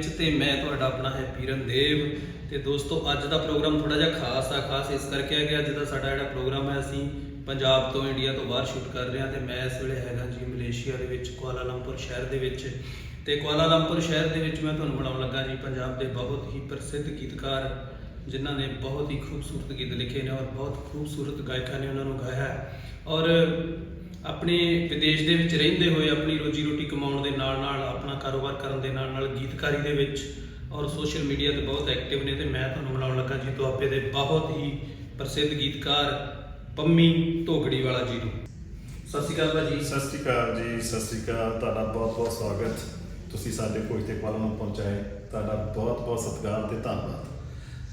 ਵਿੱਚ ਤੇ ਮੈਂ ਤੁਹਾਡਾ ਆਪਣਾ ਹੈ ਪੀਰਨਦੇਵ ਤੇ ਦੋਸਤੋ, ਅੱਜ ਦਾ ਪ੍ਰੋਗਰਾਮ ਥੋੜਾ ਜਿਹਾ ਖਾਸ ਆ, ਖਾਸ ਇਸ ਕਰਕੇ ਹੈ ਕਿ ਅੱਜ ਦਾ ਸਾਡਾ ਜਿਹੜਾ ਪ੍ਰੋਗਰਾਮ ਹੈ, ਅਸੀਂ ਪੰਜਾਬ ਤੋਂ ਇੰਡੀਆ ਤੋਂ ਬਾਹਰ ਸ਼ੂਟ ਕਰ ਰਹੇ ਹਾਂ ਤੇ ਮੈਂ ਇਸ ਵੇਲੇ ਹੈਗਾ ਜੀ ਮਲੇਸ਼ੀਆ ਦੇ ਵਿੱਚ, ਕੁਆਲਾਲੰਪੁਰ ਸ਼ਹਿਰ ਦੇ ਵਿੱਚ। ਤੇ ਕੁਆਲਾਲੰਪੁਰ ਸ਼ਹਿਰ ਦੇ ਵਿੱਚ ਮੈਂ ਤੁਹਾਨੂੰ ਬਣਾਉਣ ਲੱਗਾ ਜੀ ਪੰਜਾਬ ਦੇ ਬਹੁਤ ਹੀ ਪ੍ਰਸਿੱਧ ਗੀਤਕਾਰ, ਜਿਨ੍ਹਾਂ ਨੇ ਬਹੁਤ ਹੀ ਖੂਬਸੂਰਤ ਗੀਤ ਲਿਖੇ ਨੇ ਔਰ ਬਹੁਤ ਖੂਬਸੂਰਤ ਗਾਇਕਾਂ ਨੇ ਉਹਨਾਂ ਨੂੰ ਗਾਇਆ ਹੈ। ਔਰ ਆਪਣੇ ਵਿਦੇਸ਼ ਦੇ ਵਿੱਚ ਰਹਿੰਦੇ ਹੋਏ ਆਪਣੀ ਰੋਜੀ ਰੋਟੀ ਕਮਾਉਣ ਦੇ ਨਾਲ ਨਾਲ ਆਪਣਾ ਕਾਰੋਬਾਰ ਕਰਨ ਦੇ ਨਾਲ ਨਾਲ ਗੀਤਕਾਰੀ ਦੇ ਵਿੱਚ ਔਰ ਸੋਸ਼ਲ ਮੀਡੀਆ ਤੇ ਬਹੁਤ ਐਕਟਿਵ ਨੇ ਤੇ ਮੈਂ ਤੁਹਾਨੂੰ ਬਣਾਉਣ ਲੱਗਾ ਜੀ ਦੁਆਬੇ ਦੇ ਬਹੁਤ ਹੀ ਪ੍ਰਸਿੱਧ ਗੀਤਕਾਰ ਪੰਮੀ ਧੋਗੜੀ ਵਾਲਾ ਜੀ ਨੂੰ। ਸਤਿ ਸ਼੍ਰੀ ਅਕਾਲ ਭਾਜੀ। ਸਤਿ ਸ਼੍ਰੀ ਅਕਾਲ ਜੀ, ਸਤਿ ਸ਼੍ਰੀ ਅਕਾਲ। ਤੁਹਾਡਾ ਬਹੁਤ ਬਹੁਤ ਸਵਾਗਤ। ਤੁਸੀਂ ਸਾਡੇ ਕੋਲ ਤੇ ਪਾਲਣ ਨੂੰ ਪਹੁੰਚਾਏ। ਤੁਹਾਡਾ ਬਹੁਤ ਬਹੁਤ ਸਤਿਕਾਰ ਤੇ ਧੰਨਵਾਦ।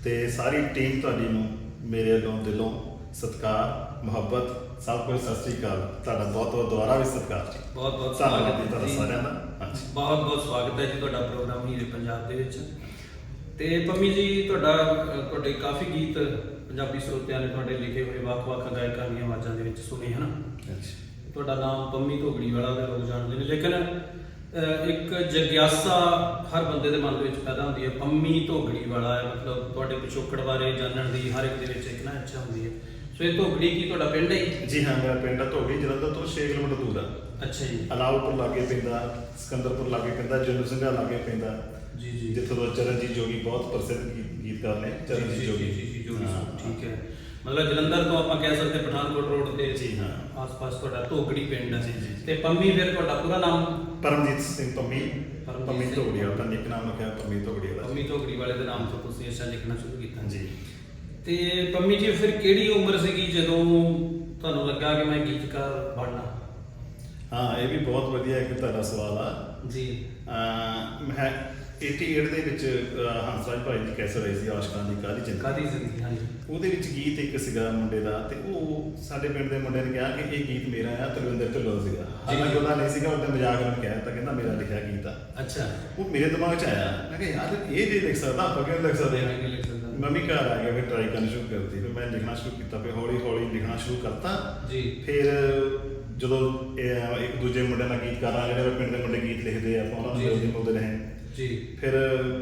ਤੇ ਸਾਰੀ ਟੀਮ ਤੁਹਾਡੀ ਨੂੰ ਮੇਰੇ ਵੱਲੋਂ ਦਿਲੋਂ ਸਤਿਕਾਰ ਮੁਹੱਬਤ ਸਭ ਕੁਝ ਸਤਿ ਸ਼੍ਰੀ ਅਕਾਲ। ਤੁਹਾਡਾ ਬਹੁਤ ਬਹੁਤ ਦੁਆਰਾ ਵੀ ਸਤਿਕਾਰ ਜੀ। ਬਹੁਤ ਬਹੁਤ ਧੰਨਵਾਦ ਸਵਾਗਤ ਜੀ ਹੈ ਤੁਹਾਡਾ। ਸਾਰਿਆਂ ਦਾ। ਹਾਂਜੀ। ਬਹੁਤ ਬਹੁਤ ਸਵਾਗਤ ਹੈ ਜੀ ਤੁਹਾਡਾ ਪ੍ਰੋਗਰਾਮ ਹੀਰੇ ਪੰਜਾਬ ਦੇ ਵਿੱਚ। ਤੇ ਪੰਮੀ ਜੀ ਤੁਹਾਡਾ ਤੁਹਾਡੇ ਕਾਫੀ ਗੀਤ ਪੰਜਾਬੀ ਸਰੋਤਿਆਂ ਨੇ ਤੁਹਾਡੇ ਲਿਖੇ ਹੋਏ ਵੱਖ-ਵੱਖ ਗਾਇਕਾਂ ਦੀਆਂ ਆਵਾਜ਼ਾਂ ਦੇ ਵਿੱਚ ਸੁਣੇ ਹਨ? ਅੱਛਾ। ਤੁਹਾਡਾ ਨਾਮ ਪੰਮੀ ਧੋਗੜੀ ਵਾਲਾ ਦੇ ਲੋਕ ਜਾਣਦੇ ਨੇ। ਲੇਕਿਨ ਇੱਕ ਜਿਗਿਆਸਾ ਹਰ ਬੰਦੇ ਦੇ ਮਨ ਦੇ ਵਿੱਚ ਪੈਦਾ ਹੁੰਦੀ ਹੈ। ਪੰਮੀ ਧੋਗੜੀ ਵਾਲਾ ਮਤਲਬ ਤੁਹਾਡੇ ਪਿਛੋਕੜ ਬਾਰੇ ਜਾਣਨ ਦੀ ਹਰ ਇੱਕ ਦੇ ਵਿੱਚ ਇੱਕ ਨਾ ਇੱਛਾ ਹੁੰਦੀ ਹੈ। ਸੋ ਇਹ ਧੋਗੜੀ ਕੀ ਤੁਹਾਡਾ ਪਿੰਡ ਹੈ ਜੀ? ਜੀ ਹਾਂ ਮੇਰਾ ਪਿੰਡ ਧੋਬੀ ਜਲੰਧਰ ਤੋਂ 6 ਕਿਲੋਮੀਟਰ ਦੂਰ ਆ। ਅੱਛਾ ਜੀ। ਅਲਾਉਪੁਰ ਲਾਗੇ ਪੈਂਦਾ ਸਿਕੰਦਰਪੁਰ ਲਾਗੇ ਪੈਂਦਾ ਜੰਨੂ ਸਿੰਘਾ ਲਾਗੇ ਪੈਂਦਾ। ਜੀ ਜੀ। ਜਿੱਥੋਂ ਦਾ ਚਰਨਜੀਤ ਜੋਗੀ ਬਹੁਤ ਪ੍ਰਸਿੱਧ ਗੀਤ- ਗੀਤਕਾਰ ਨੇ ਚਰਨਜੀਤ ਜੋਗੀ। ਜੀ ਜੀ ਜੋਗੀ ਹਾਂ। ਸਾਹਿਬ, ਠੀਕ ਹੈ। ਮਤਲਬ ਜਲੰਧਰ ਤੋਂ ਆਪਾਂ ਕਹਿ ਸਕਦੇ ਪਠਾਨਕੋਟ ਰੋਡ ਤੇ ਜੀ, ਹਾਂ। ਆਸ-ਪਾਸ ਤੁਹਾਡਾ ਧੋਗੜੀ ਪਿੰਡ ਹੈ ਜੀ, ਜੀ, ਜੀ। ਤੇ ਪੰਮੀ ਫਿਰ ਤੁਹਾਡਾ ਪੂਰਾ ਨਾਮ? ਪਰਮਜੀਤ ਸਿੰਘ ਪੰਮੀ। ਪਰਮਜੀਤ ਪੰਮੀ ਸਿੰਘ। ਧੋਗੜੀ ਵਾਲਾ ਨਿਕ ਨਾਮ ਰੱਖਿਆ ਪੰਮੀ ਧੋਗੜੀ ਵਾਲਾ। ਪੰਮੀ ਧੋਗੜੀ ਵਾਲੇ ਦੇ ਨਾਮ ਤੋਂ ਤੁਸੀਂ ਅੱਛਾ ਲਿਖਣਾ ਸ਼ੁਰੂ ਕੀਤਾ। ਜੀ। ਤੇ ਪੰਮੀ ਜੀ ਫਿਰ ਕਿਹੜੀ ਉਮਰ ਸੀਗੀ ਜਦੋਂ ਤੁਹਾਨੂੰ ਲੱਗਾ ਕਿ ਮੈਂ ਗੀਤਕਾਰ ਬਣਨਾ? ਹਾਂ ਇਹ ਵੀ ਬਹੁਤ ਵਧੀਆ ਇੱਕ ਤੁਹਾਡਾ ਸਵਾਲ ਆ। ਜੀ। ਮੈਂ 88 ਦੇ ਵਿੱਚ ਅਹ ਹੰਸਰਾਜ ਭਾਈ ਦੀ ਕੈਸਰ ਆਈ ਸੀ ਆਸ਼ਕਾਂ ਦੀ ਕਾਲੀ ਚਿੰਤਾ ਕਾਦੀ ਜ਼ਿੰਦਗੀ ਹਾਂਜੀ। ਉਹਦੇ ਵਿੱਚ ਗੀਤ ਇੱਕ ਸੀਗਾ ਮੁੰਡੇ ਦਾ ਤੇ ਉਹ ਸਾਡੇ ਪਿੰਡ ਦੇ ਮੁੰਡੇ ਨੇ ਕਿਹਾ ਕਿ ਇਹ ਗੀਤ ਮੇਰਾ ਆ ਤਰਵਿੰਦਰ ਢਿੱਲੋਂ ਸੀਗਾ। ਹਾਲਾਂਕਿ ਉਹਦਾ ਨਹੀਂ ਸੀਗਾ ਉਹਦੇ ਮਜ਼ਾਕ ਨਾਲ ਕਿਹਾ ਤਾਂ ਕਹਿੰਦਾ ਮੇਰਾ ਲਿਖਿਆ ਗੀਤ ਆ। ਅੱਛਾ। ਉਹ ਮੇਰੇ ਦਿਮਾਗ 'ਚ ਆਇਆ। ਮੈਂ ਕਿਹਾ ਯਾਰ ਇਹ ਜੇ ਲਿਖ ਸਕਦਾ ਆਪਾਂ ਕਿਉਂ ਲਿਖ ਸਕਦੇ? ਮੈਂ ਕਿਉਂ ਲਿਖ ਸਕਦਾ? ਹਾਂ ਮੰਮੀ ਘਰ ਆ ਗਿਆ ਫਿਰ ਟਰਾਈ ਕਰਨੀ ਸ਼ੁਰੂ ਕਰਤੀ ਫਿਰ ਮੈਂ ਲਿਖਣਾ ਸ਼ੁਰੂ ਕੀਤਾ ਫਿਰ ਹੌਲੀ ਹੌਲੀ ਲਿਖਣਾ ਸ਼ੁਰੂ ਕਰਤਾ। ਜੀ। ਫਿਰ ਜਦੋਂ ਇਹ ਇੱਕ ਦੂਜੇ ਮੁੰਡੇ ਨਾਲ ਗੀਤ ਕਰਾਂ ਜਿਹੜੇ ਪਿੰਡ ਦੇ ਮੁੰਡੇ ਗੀਤ ਲਿਖਦੇ ਆ ਆਪਾਂ ਉਹਨਾਂ ਨੂੰ ਜੀ। ਜਲਦੀ ਬੋਲਦੇ ਰਹੇ। ਜੀ। ਫਿਰ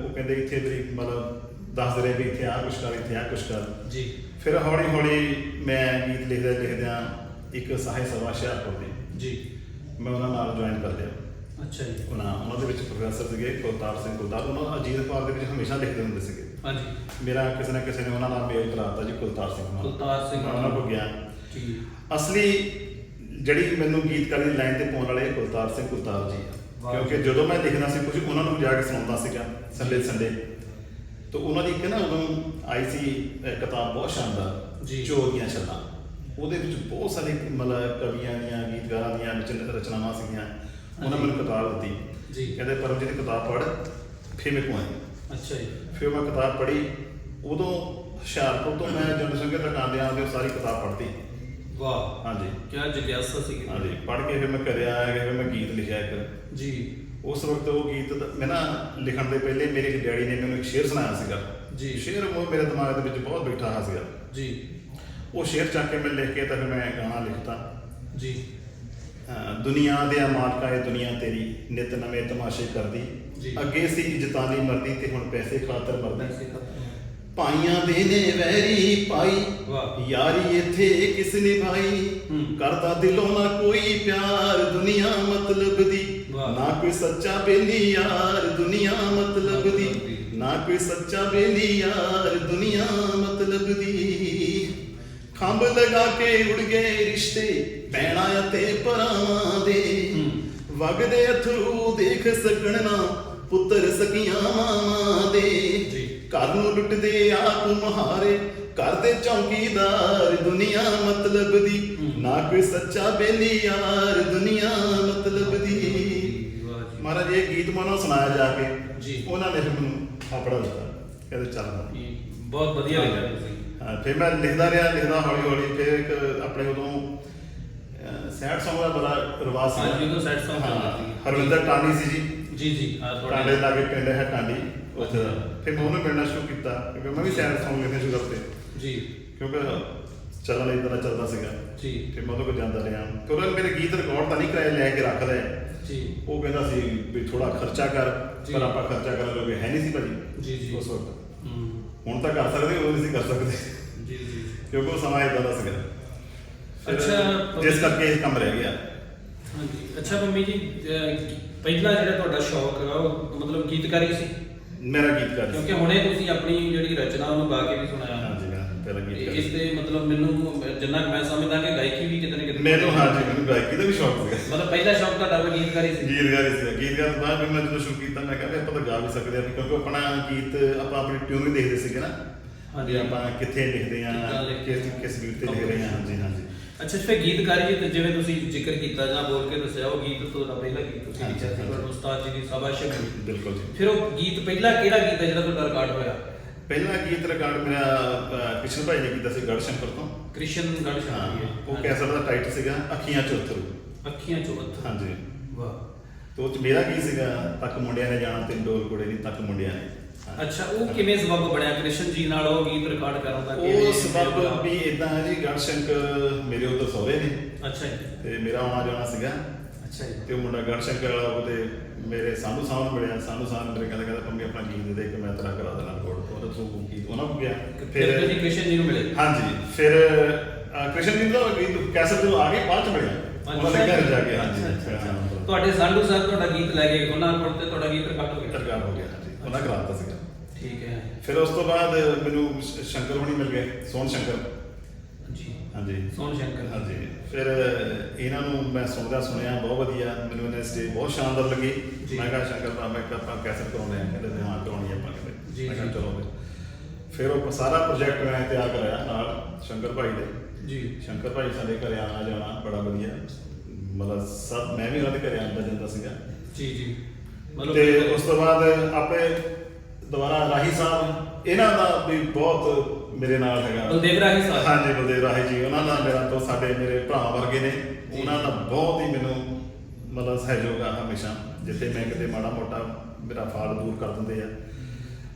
ਉਹ ਕਹਿੰਦੇ ਇੱਥੇ ਤੇਰੀ ਮਤਲਬ ਦੱਸਦੇ ਰਹੇ ਵੀ ਇੱਥੇ ਆ ਕੁਛ ਕਰ ਇੱਥੇ ਆ ਕੁਛ ਕਰ। ਜੀ। ਫਿਰ ਹੌਲੀ ਹੌਲੀ ਮੈਂ ਗੀਤ ਲਿਖਦਾ ਲਿਖਦਿਆਂ ਇੱਕ ਸਾਹਿਤ ਸਭਾ ਹੁਸ਼ਿਆਰਪੁਰ ਦੀ। ਜੀ। ਮੈਂ ਉਹਨਾਂ ਨਾਲ ਜੁਆਇਨ ਕਰ ਲਿਆ। ਅੱਛਾ ਜੀ। ਉਹਨਾਂ ਉਹਨਾਂ ਦੇ ਵਿੱਚ ਪ੍ਰੋਫੈਸਰ ਸੀਗੇ ਕੁਲਤਾਰ ਸਿੰਘ ਕੁਲਤਾਰ ਉਹਨਾਂ ਅਜੀਤ ਅਖਬਾਰ ਦੇ ਵਿੱਚ ਹਮੇਸ਼ਾ ਲਿਖਦੇ ਹੁੰਦੇ ਸੀਗੇ। ਹਾਂਜੀ। ਮੇਰਾ ਕਿਸੇ ਨਾ ਕਿਸੇ ਨੇ ਉਹਨਾਂ ਨਾਲ ਮੇਲ ਕਰਾਤਾ ਜੀ ਕੁਲਤਾਰ ਸਿੰਘ ਨਾਲ। ਕੁਲਤਾਰ ਸਿੰਘ ਮੈਂ ਉਹਨਾਂ ਕੋਲ ਗਿਆ। ਠੀਕ। ਅਸਲੀ ਜਿਹੜੀ ਮੈਨੂੰ ਗੀਤਕਾਰੀ ਦੀ ਲਾਈਨ ਤੇ ਪਾਉਣ ਵਾਲੇ ਕੁਲਤਾਰ ਸਿੰਘ ਕੁਲਤਾਰ ਜੀ ਆ। ਵਾਹ। ਕਿਉਂਕਿ ਜਦੋਂ ਮੈਂ ਲਿਖਣਾ ਸੀ ਕੁਝ ਉਹਨਾਂ ਨੂੰ ਜਾ ਕੇ ਸੁਣਾਉਂਦਾ ਸੀਗਾ ਸੰਡੇ ਸੰਡੇ। ਤਾਂ ਉਹਨਾਂ ਦੀ ਇੱਕ ਨਾ ਉਦੋਂ ਆਈ ਸੀ ਅਹ ਕਿਤਾਬ ਬਹੁਤ ਸ਼ਾਨਦਾਰ ਜੀ। ਚੋਰ ਦੀਆਂ ਛੱਲਾਂ। ਉਹਦੇ ਵਿੱਚ ਬਹੁਤ ਸਾਰੇ ਮਤਲਬ ਕਵੀਆਂ ਦੀਆਂ ਗੀਤਕਾਰਾਂ ਦੀਆਂ ਰਚਨ- ਰਚਨਾਵਾਂ ਸੀਗੀਆਂ। ਉਹਨਾਂ ਮੈਨੂੰ ਕਿਤਾਬ ਦਿੱਤੀ। ਜੀ। ਕਹਿੰਦੇ ਪਰਮਜੀਤ ਕਿਤਾਬ ਪੜ੍ਹ ਕੋਲ ਆਈ ਅੱਛਾ ਜੀ। ਫਿਰ ਮੈਂ ਕਿਤਾਬ ਪੜ੍ਹੀ। ਉਦੋਂ ਹੁਸ਼ਿਆਰਪੁਰ ਤੋਂ ਮੈਂ ਜਨ ਸੰਗਤ ਤੱਕ ਆਉਂਦੇ ਸਾਰੀ ਕਿਤਾਬ ਪੜ੍ਹਤੀ। ਵਾਹ। ਹਾਂਜੀ। ਕਿਆ ਜਿਗਿਆਸਾ ਸੀ ਹਾਂਜੀ। ਪੜ੍ਹ ਕੇ ਫਿਰ ਮੈਂ ਘਰੇ ਆਇਆ ਕਿ ਫਿਰ ਮੈਂ ਗੀਤ ਲਿਖਿਆ ਇੱਕ। ਜੀ। ਉਸ ਵਕਤ ਉਹ ਗੀਤ ਮੈਂ ਨਾ ਲਿਖਣ ਦੇ ਪਹਿਲੇ ਮੇਰੇ ਇੱਕ ਡੈਡੀ ਨੇ ਮੈਨੂੰ ਇੱਕ ਸ਼ੇਰ ਸੁਣਾਇਆ ਸੀਗਾ। ਜੀ। ਸ਼ੇਰ ਉਹ ਮੇਰੇ ਦਿਮਾਗ ਦੇ ਵਿੱਚ ਬਹੁਤ ਬੈਠਾ ਹੋਇਆ ਸੀਗਾ। ਜੀ। ਉਹ ਸ਼ੇਰ ਚੱਕ ਕੇ ਮੈਂ ਲਿਖ ਕੇ ਤਾਂ ਫਿਰ ਮੈਂ ਗਾਣਾ ਲਿਖਤਾ। ਜੀ। ਦੁਨੀਆ ਦੇ ਮਾਲਕਾ ਇਹ ਦੁਨੀਆ ਤੇਰੀ ਨਿਤ ਨਵੇਂ ਤਮਾਸ਼ੇ ਕਰਦੀ। ਅੱਗੇ ਸੀ ਇੱਜ਼ਤਾਂ ਦੀ ਮਰਦੀ ਤੇ ਹੁਣ ਪੈਸੇ ਖਾਤਰ ਮਰਦੀ ਤਾਂ ਭਾਈਆਂ ਦੇ ਨੇ ਵੈਰੀ ਪਾਈ। ਯਾਰੀ ਇੱਥੇ ਕਿਸ ਨਿਭਾਈ? ਹੂੰ। ਕਰਦਾ ਦਿਲੋਂ ਨਾ ਕੋਈ ਪਿਆਰ ਦੁਨੀਆ ਮਤਲਬ ਦੀ। ਨਾ ਕੋਈ ਸੱਚਾ ਬੇਲੀ ਯਾਰ ਦੁਨੀਆ ਮਤਲਬ ਦੀ। ਨਾ ਕੋਈ ਸੱਚਾ ਬੇਲੀ ਯਾਰ ਦੁਨੀਆ ਮਤਲਬ ਦੀ। ਖੰਭ ਲਗਾ ਕੇ ਉੜ ਗਏ ਰਿਸ਼ਤੇ ਪੈਣਾ ਅਤੇ ਭਰਾਵਾਂ ਦੇ। ਵਗਦੇ ਅਥਰੂ ਦੇਖ ਸਕਣ ਨਾ ਪੁੱਤਰ ਸਕੀਆਂ ਮਾਵਾਂ ਦੇ। ਘਰ ਨੂੰ ਲੁੱਟਦੇ ਆਪ ਮਹਾਰੇ ਕਰਦੇ ਚੌਕੀਦਾਰ ਦੁਨੀਆ ਮਤਲਬ ਦੀ। ਨਾ ਕੋਈ ਸੱਚਾ ਬੇਲੀ ਯਾਰ ਦੁਨੀਆ ਮਤਲਬ ਦੀ। ਮਹਾਰਾਜ ਇਹ ਗੀਤ ਮਾਨੋ ਸੁਣਾਇਆ ਜਾ ਕੇ। ਜੀ। ਉਹਨਾਂ ਨੇ ਮੈਨੂੰ ਆਪੜਾ ਦਿੱਤਾ। ਕਹਿੰਦੇ ਚੱਲ ਬਹੁਤ ਵਧੀਆ ਲਿਖਿਆ ਤੁਸੀਂ। ਫਿਰ ਮੈਂ ਲਿਖਦਾ ਰਿਹਾ ਲਿਖਦਾ ਹੌਲੀ ਹੌਲੀ ਫਿਰ ਇੱਕ ਆਪਣੇ ਉਦੋਂ ਸੈਡ Song ਦਾ ਬੜਾ ਰਿਵਾਜ ਸੀ। ਹਾਂਜੀ, ਉਦੋਂ sad song ਚੱਲਦੇ ਸੀ। ਹਰਵਿੰਦਰ ਟਾਂਡੀ ਸੀ ਜੀ। ਜੀ ਜੀ ਆ ਟਾਂਡੇ ਲਾਗੇ ਪਿੰਡ ਹੈ ਟਾਂਡੀ ਉੱਥੇ ਦਾ। ਫਿਰ ਮੈਂ ਉਹਨੂੰ ਮਿਲਣਾ ਸ਼ੁਰੂ ਕੀਤਾ ਕਿਉਂਕਿ ਮੈਂ ਵੀ ਸੈਡ Song ਲਿਖਣੇ ਸ਼ੁਰੂ ਕਰਤੇ। ਜੀ। ਕਿਉਂਕਿ ਚੱਲਣ ਇਦਾਂ ਦਾ ਚੱਲਦਾ ਸੀਗਾ। ਜੀ। ਫਿਰ ਮੈਂ ਉਹਦੇ ਕੋਲ ਜਾਂਦਾ ਰਿਹਾ। ਉਹਨੇ ਮੇਰੇ ਗੀਤ ਰਿਕਾਰਡ ਤਾਂ ਨਹੀਂ ਕਰਾਏ ਲੈ ਕੇ ਰੱਖਦਾ ਹੈ ਜੀ। ਉਹ ਕਹਿੰਦਾ ਸੀ ਵੀ ਥੋੜਾ ਖਰਚਾ ਕਰ ਜੀ। ਪਰ ਆਪਾਂ ਖਰਚਾ ਕਰਨ ਲੋਗੇ ਹੈ ਨਹੀਂ ਸੀ ਭਾਜੀ। ਜੀ ਜੀ। ਉਸ ਵਕਤ। ਹੂੰ। ਹੁਣ ਤਾਂ ਕਰ ਸਕਦੇ ਉਹ ਨਹੀਂ ਸੀ ਕਰ ਸਕਦੇ। ਜੀ ਜੀ ਕਿਉਂਕਿ ਉਹ ਸਮਾਂ ਇਦਾਂ ਦਾ ਸੀਗਾ। ਫਿਰ ਅੱਛਾ, ਜਿਸ ਕਰਕੇ ਇਹ ਕੰਮ ਰਹਿ ਗਿਆ। ਹਾਂਜੀ। ਅੱਛਾ ਮੰਮੀ ਜੀ ਅਹ, ਪਹਿਲਾ ਜਿਹੜਾ ਤੁਹਾਡਾ ਸ਼ੌਕ ਹੈ ਉਹ ਮਤਲਬ ਗੀਤਕਾਰੀ ਸੀ? ਮੇਰਾ ਗੀਤਕਾਰ ਸੀ। ਕਿਉਂਕਿ ਹੁਣੇ ਤੁਸੀਂ ਆਪਣੀ ਜਿਹੜੀ ਰਚਨਾ ਉਹਨੂੰ ਗਾ ਕੇ ਵੀ ਸੁਣਾਇਆ। ਹਾਂਜੀ ਮੈਂ ਪਹਿਲਾ ਤੇ ਗੀਤਕਾਰ ਇਸ। ਤੇ ਮਤਲਬ ਮੈਨੂੰ ਜਿੰਨਾ ਕੁ ਮੈਂ ਸਮਝਦਾ ਕਿ ਗਾਇਕੀ ਵੀ ਕਿਤੇ ਨਾ ਕਿਤੇ ਮੈਨੂੰ ਹਾਂਜੀ ਮੈਨੂੰ ਗਾਇਕੀ ਦਾ ਵੀ ਸ਼ੌਕ ਸੀਗਾ। ਮਤਲਬ ਪਹਿਲਾ ਸ਼ੌਕ ਤੁਹਾਡਾ ਵੀ ਗੀਤਕਾਰੀ ਸੀ? ਗੀਤ ਗਾ ਸੀ ਗੀਤ ਗਾਉਣ ਤੋਂ ਬਾਅਦ ਮੈਂ ਜਦੋਂ ਸ਼ੁਰੂ ਕੀਤਾ ਮੈਂ ਕਿਹਾ ਵੀ ਆਪਾਂ ਤਾਂ ਗਾ ਵੀ ਸਕਦੇ ਹਾਂ ਵੀ ਕਿਉਂਕਿ ਆਪਣਾ ਗੀਤ ਆਪਾਂ ਆਪਣੀ ਟਿਊਨ ਵੀ ਦੇਖਦੇ ਸੀਗੇ ਨਾ। ਹਾਂਜੀ। ਵੀ ਆਪਾਂ ਕਿੱਥੇ ਲਿਖਦੇ ਆ ਕਿੱਦਾਂ ਲਿਖਦੇ ਕਿਸ ਹਾਂ। ਕਿਸ ਬੀਟ ਤੇ ਲਿਖ ਰਹੇ ਹਾਂ। ਹਾਂਜੀ ਹਾਂਜੀ। ਅੱਛਾ ਫਿਰ ਗੀਤਕਾਰੀ ਜੀ ਤੇ ਜਿਵੇਂ ਤੁਸੀਂ ਜ਼ਿਕਰ ਕੀਤਾ ਜਾਂ ਬੋਲ ਕੇ ਦੱਸਿਆ ਉਹ ਗੀਤ ਤੁਹਾਡਾ ਪਹਿਲਾ ਗੀਤ ਤੁਸੀਂ ਲਿਖਿਆ ਸੀ। ਤੁਹਾਡਾ ਉਸਤਾਦ ਜੀ ਦੀ ਸ਼ਾਬਾਸ਼ ਮਿਲੀ ਬਿਲਕੁਲ ਜੀ। ਫਿਰ ਉਹ ਗੀਤ ਪਹਿਲਾ ਕਿਹੜਾ ਗੀਤ ਹੈ ਜਿਹੜਾ ਤੁਹਾਡਾ ਰਿਕਾਰਡ ਹੋਇਆ? ਪਹਿਲਾ ਗੀਤ ਰਿਕਾਰਡ ਮੇਰਾ ਕ੍ਰਿਸ਼ਨ ਭਾਈ ਨੇ ਕੀਤਾ ਸੀ ਗੜਸ਼ੰਕਰ ਤੋਂ। ਕ੍ਰਿਸ਼ਨ ਗੜ ਹਾਂ ਸ਼ਾਦੀ ਉਹ ਕੈਸਟ ਦਾ ਟਾਈਟਲ ਸੀਗਾ ਅੱਖੀਆਂ ਚੋਥਰੂ ਅੱਖੀਆਂ ਚੋਂ ਅੱਥ ਹਾਂਜੀ। ਵਾਹ। ਤੇ ਉਹ ਮੇਰਾ ਕੀ ਸੀਗਾ ਤੱਕ ਮੁੰਡਿਆਂ ਨੇ ਜਾਣਾ ਤੇ ਡੋਲ ਕੁੜੇ ਨਹੀਂ ਤੱਕ ਮੁੰਡਿਆਂ ਨੇ। ਅੱਛਾ ਉਹ ਕਿਵੇਂ ਸਬਬ ਬਣਿਆ? ਕ੍ਰਿਸ਼ਨ ਜੀ ਨਾਲ ਉਹ ਗੀਤ ਰਿਕਾਰਡ ਕਰਨ ਦਾ ਉਹ ਸਬਬ ਵੀ ਇਦਾਂ ਹੈ ਜੀ ਗੜਸ਼ੰਕਰ ਮੇਰੇ ਉਧਰ ਸਹੁਰੇ ਨੇ। ਅੱਛਾ ਜੀ। ਤੇ ਮੇਰਾ ਆਉਣਾ ਜਾਣਾ ਸੀਗਾ। ਅੱਛਾ ਜੀ। ਤੇ ਉਹ ਮੁੰਡਾ ਗੜਸ਼ੰਕਰ ਵਾਲਾ ਉਹਦੇ ਮੇਰੇ ਸਾਧੂ ਸਾਹਿਬ ਨੂੰ ਮਿਲਿਆ ਸਾਧੂ ਸਾਹਿਬ ਨੇ ਮੇਰੇ ਕਹਿੰਦਾ ਕਹਿੰਦਾ ਪੰਮੀ ਆਪਣਾ ਗੀਤ ਦੇ ਦੇ ਕਿ ਮੈਂ ਤੇਰਾ ਕਰਾ ਦੇਣਾ ਰਿਕਾਰਡ ਉਹਦੇ ਤੋਂ ਗੀਤ ਉਹਨਾਂ ਨੂੰ ਗਿਆ। ਫਿਰ ਤੁਸੀਂ ਕ੍ਰਿਸ਼ਨ ਜੀ ਨੂੰ ਮਿਲੇ। ਹਾਂਜੀ ਫਿਰ ਕ੍ਰਿਸ਼ਨ ਜੀ ਦਾ ਗੀਤ ਕੈਸਟ ਜਦੋਂ ਆ ਗਏ ਬਾਅਦ ਚ ਮਿਲਿਆ। ਉਹਨਾਂ ਦੇ ਘਰ ਜਾ ਕੇ ਹਾਂਜੀ ਤੁਹਾਡੇ ਸੰਧੂ ਸਾਹਿਬ ਤੁਹਾਡਾ ਗੀਤ ਲੈ ਗਏ ਉਹਨਾਂ ਕੋਲ ਤੇ ਤੁਹਾਡਾ ਗੀਤ ਰਿਕਾਰਡ ਹੋ ਗਿਆ। ਰਿਕਾਰਡ ਹੋ ਗਿਆ ਹਾਂਜੀ। ਉਹਨਾਂ ਕਰਾਤਾ ਸੀਗਾ। ਠੀਕ ਹੈ। ਫਿਰ ਉਸ ਤੋਂ ਬਾਅਦ ਮੈਨੂੰ ਸ਼- ਸ਼ੰਕਰ ਹੋਣੀ ਮਿਲ ਗਏ ਸੋਹਣ ਸ਼ੰਕਰ। ਜੀ ਹਾਂਜੀ। ਸੋਹਣ ਸ਼ੰਕਰ। ਹਾਂਜੀ। ਫਿਰ ਇਹਨਾਂ ਨੂੰ ਮੈਂ ਸੁਣਦਾ ਸੁਣਿਆ ਬਹੁਤ ਵਧੀਆ। ਮੈਨੂੰ ਇਹਨਾਂ ਸਟੇਜ ਬਹੁਤ ਸ਼ਾਨਦਾਰ ਲੱਗੀ। ਜੀ। ਮੈਂ ਕਿਹਾ ਸ਼ੰਕਰ ਦਾ ਮੈਂ ਕਿਹਾ ਆਪਾਂ ਕੈਸਟ ਕਰਾਉਂਦੇ ਆ ਕਹਿੰਦੇ ਹਾਂ ਕਰਾਉਣੀ ਆ ਆਪਾਂ ਜੀ, ਕਹਿੰਦੇ। ਮੈਂ ਕਿਹਾ ਜੀ। ਚਲੋ ਫਿਰ। ਫਿਰ ਉਹ ਸਾਰਾ ਪ੍ਰੋਜੈਕਟ ਮੈਂ ਤਿਆਰ ਕਰਾਇਆ ਨਾਲ ਸ਼ੰਕਰ ਭਾਈ ਦੇ। ਜੀ। ਸ਼ੰਕਰ ਭਾਈ ਸਾਡੇ ਘਰੇ ਆਣਾ ਜਾਣਾ ਬੜਾ ਵਧੀਆ। ਮਤਲਬ ਸਭ ਮੈਂ ਵੀ ਉਹਨਾਂ ਦੇ ਘਰੇ ਆਉਂਦਾ ਜਾਂਦਾ ਸੀਗਾ। ਜੀ ਜੀ। ਤੇ ਉਸ ਤੋਂ ਬਾਅਦ ਆਪੇ ਦੁਬਾਰਾ ਰਾਹੀ ਸਾਹਿਬ। ਇਹਨਾਂ ਦਾ ਵੀ ਬਹੁਤ ਮੇਰੇ ਨਾਲ ਹੈਗਾ। ਬਲਦੇਵ ਰਾਹੀ ਸਾਹਿਬ। ਹਾਂਜੀ ਬਲਦੇਵ ਰਾਹੀ ਜੀ। ਉਹਨਾਂ ਦਾ ਮੇਰਾ ਤੋਂ ਸਾਡੇ ਮੇਰੇ ਭਰਾ ਵਰਗੇ ਨੇ। ਉਹਨਾਂ ਦਾ ਬਹੁਤ ਹੀ ਮੈਨੂੰ ਮਤਲਬ ਸਹਿਯੋਗ ਆ ਹਮੇਸ਼ਾ ਜਿੱਥੇ ਮੈਂ ਕਿਤੇ ਮਾੜਾ ਮੋਟਾ ਮੇਰਾ ਫਾਲ ਦੂਰ ਕਰ ਦਿੰਦੇ ਆ।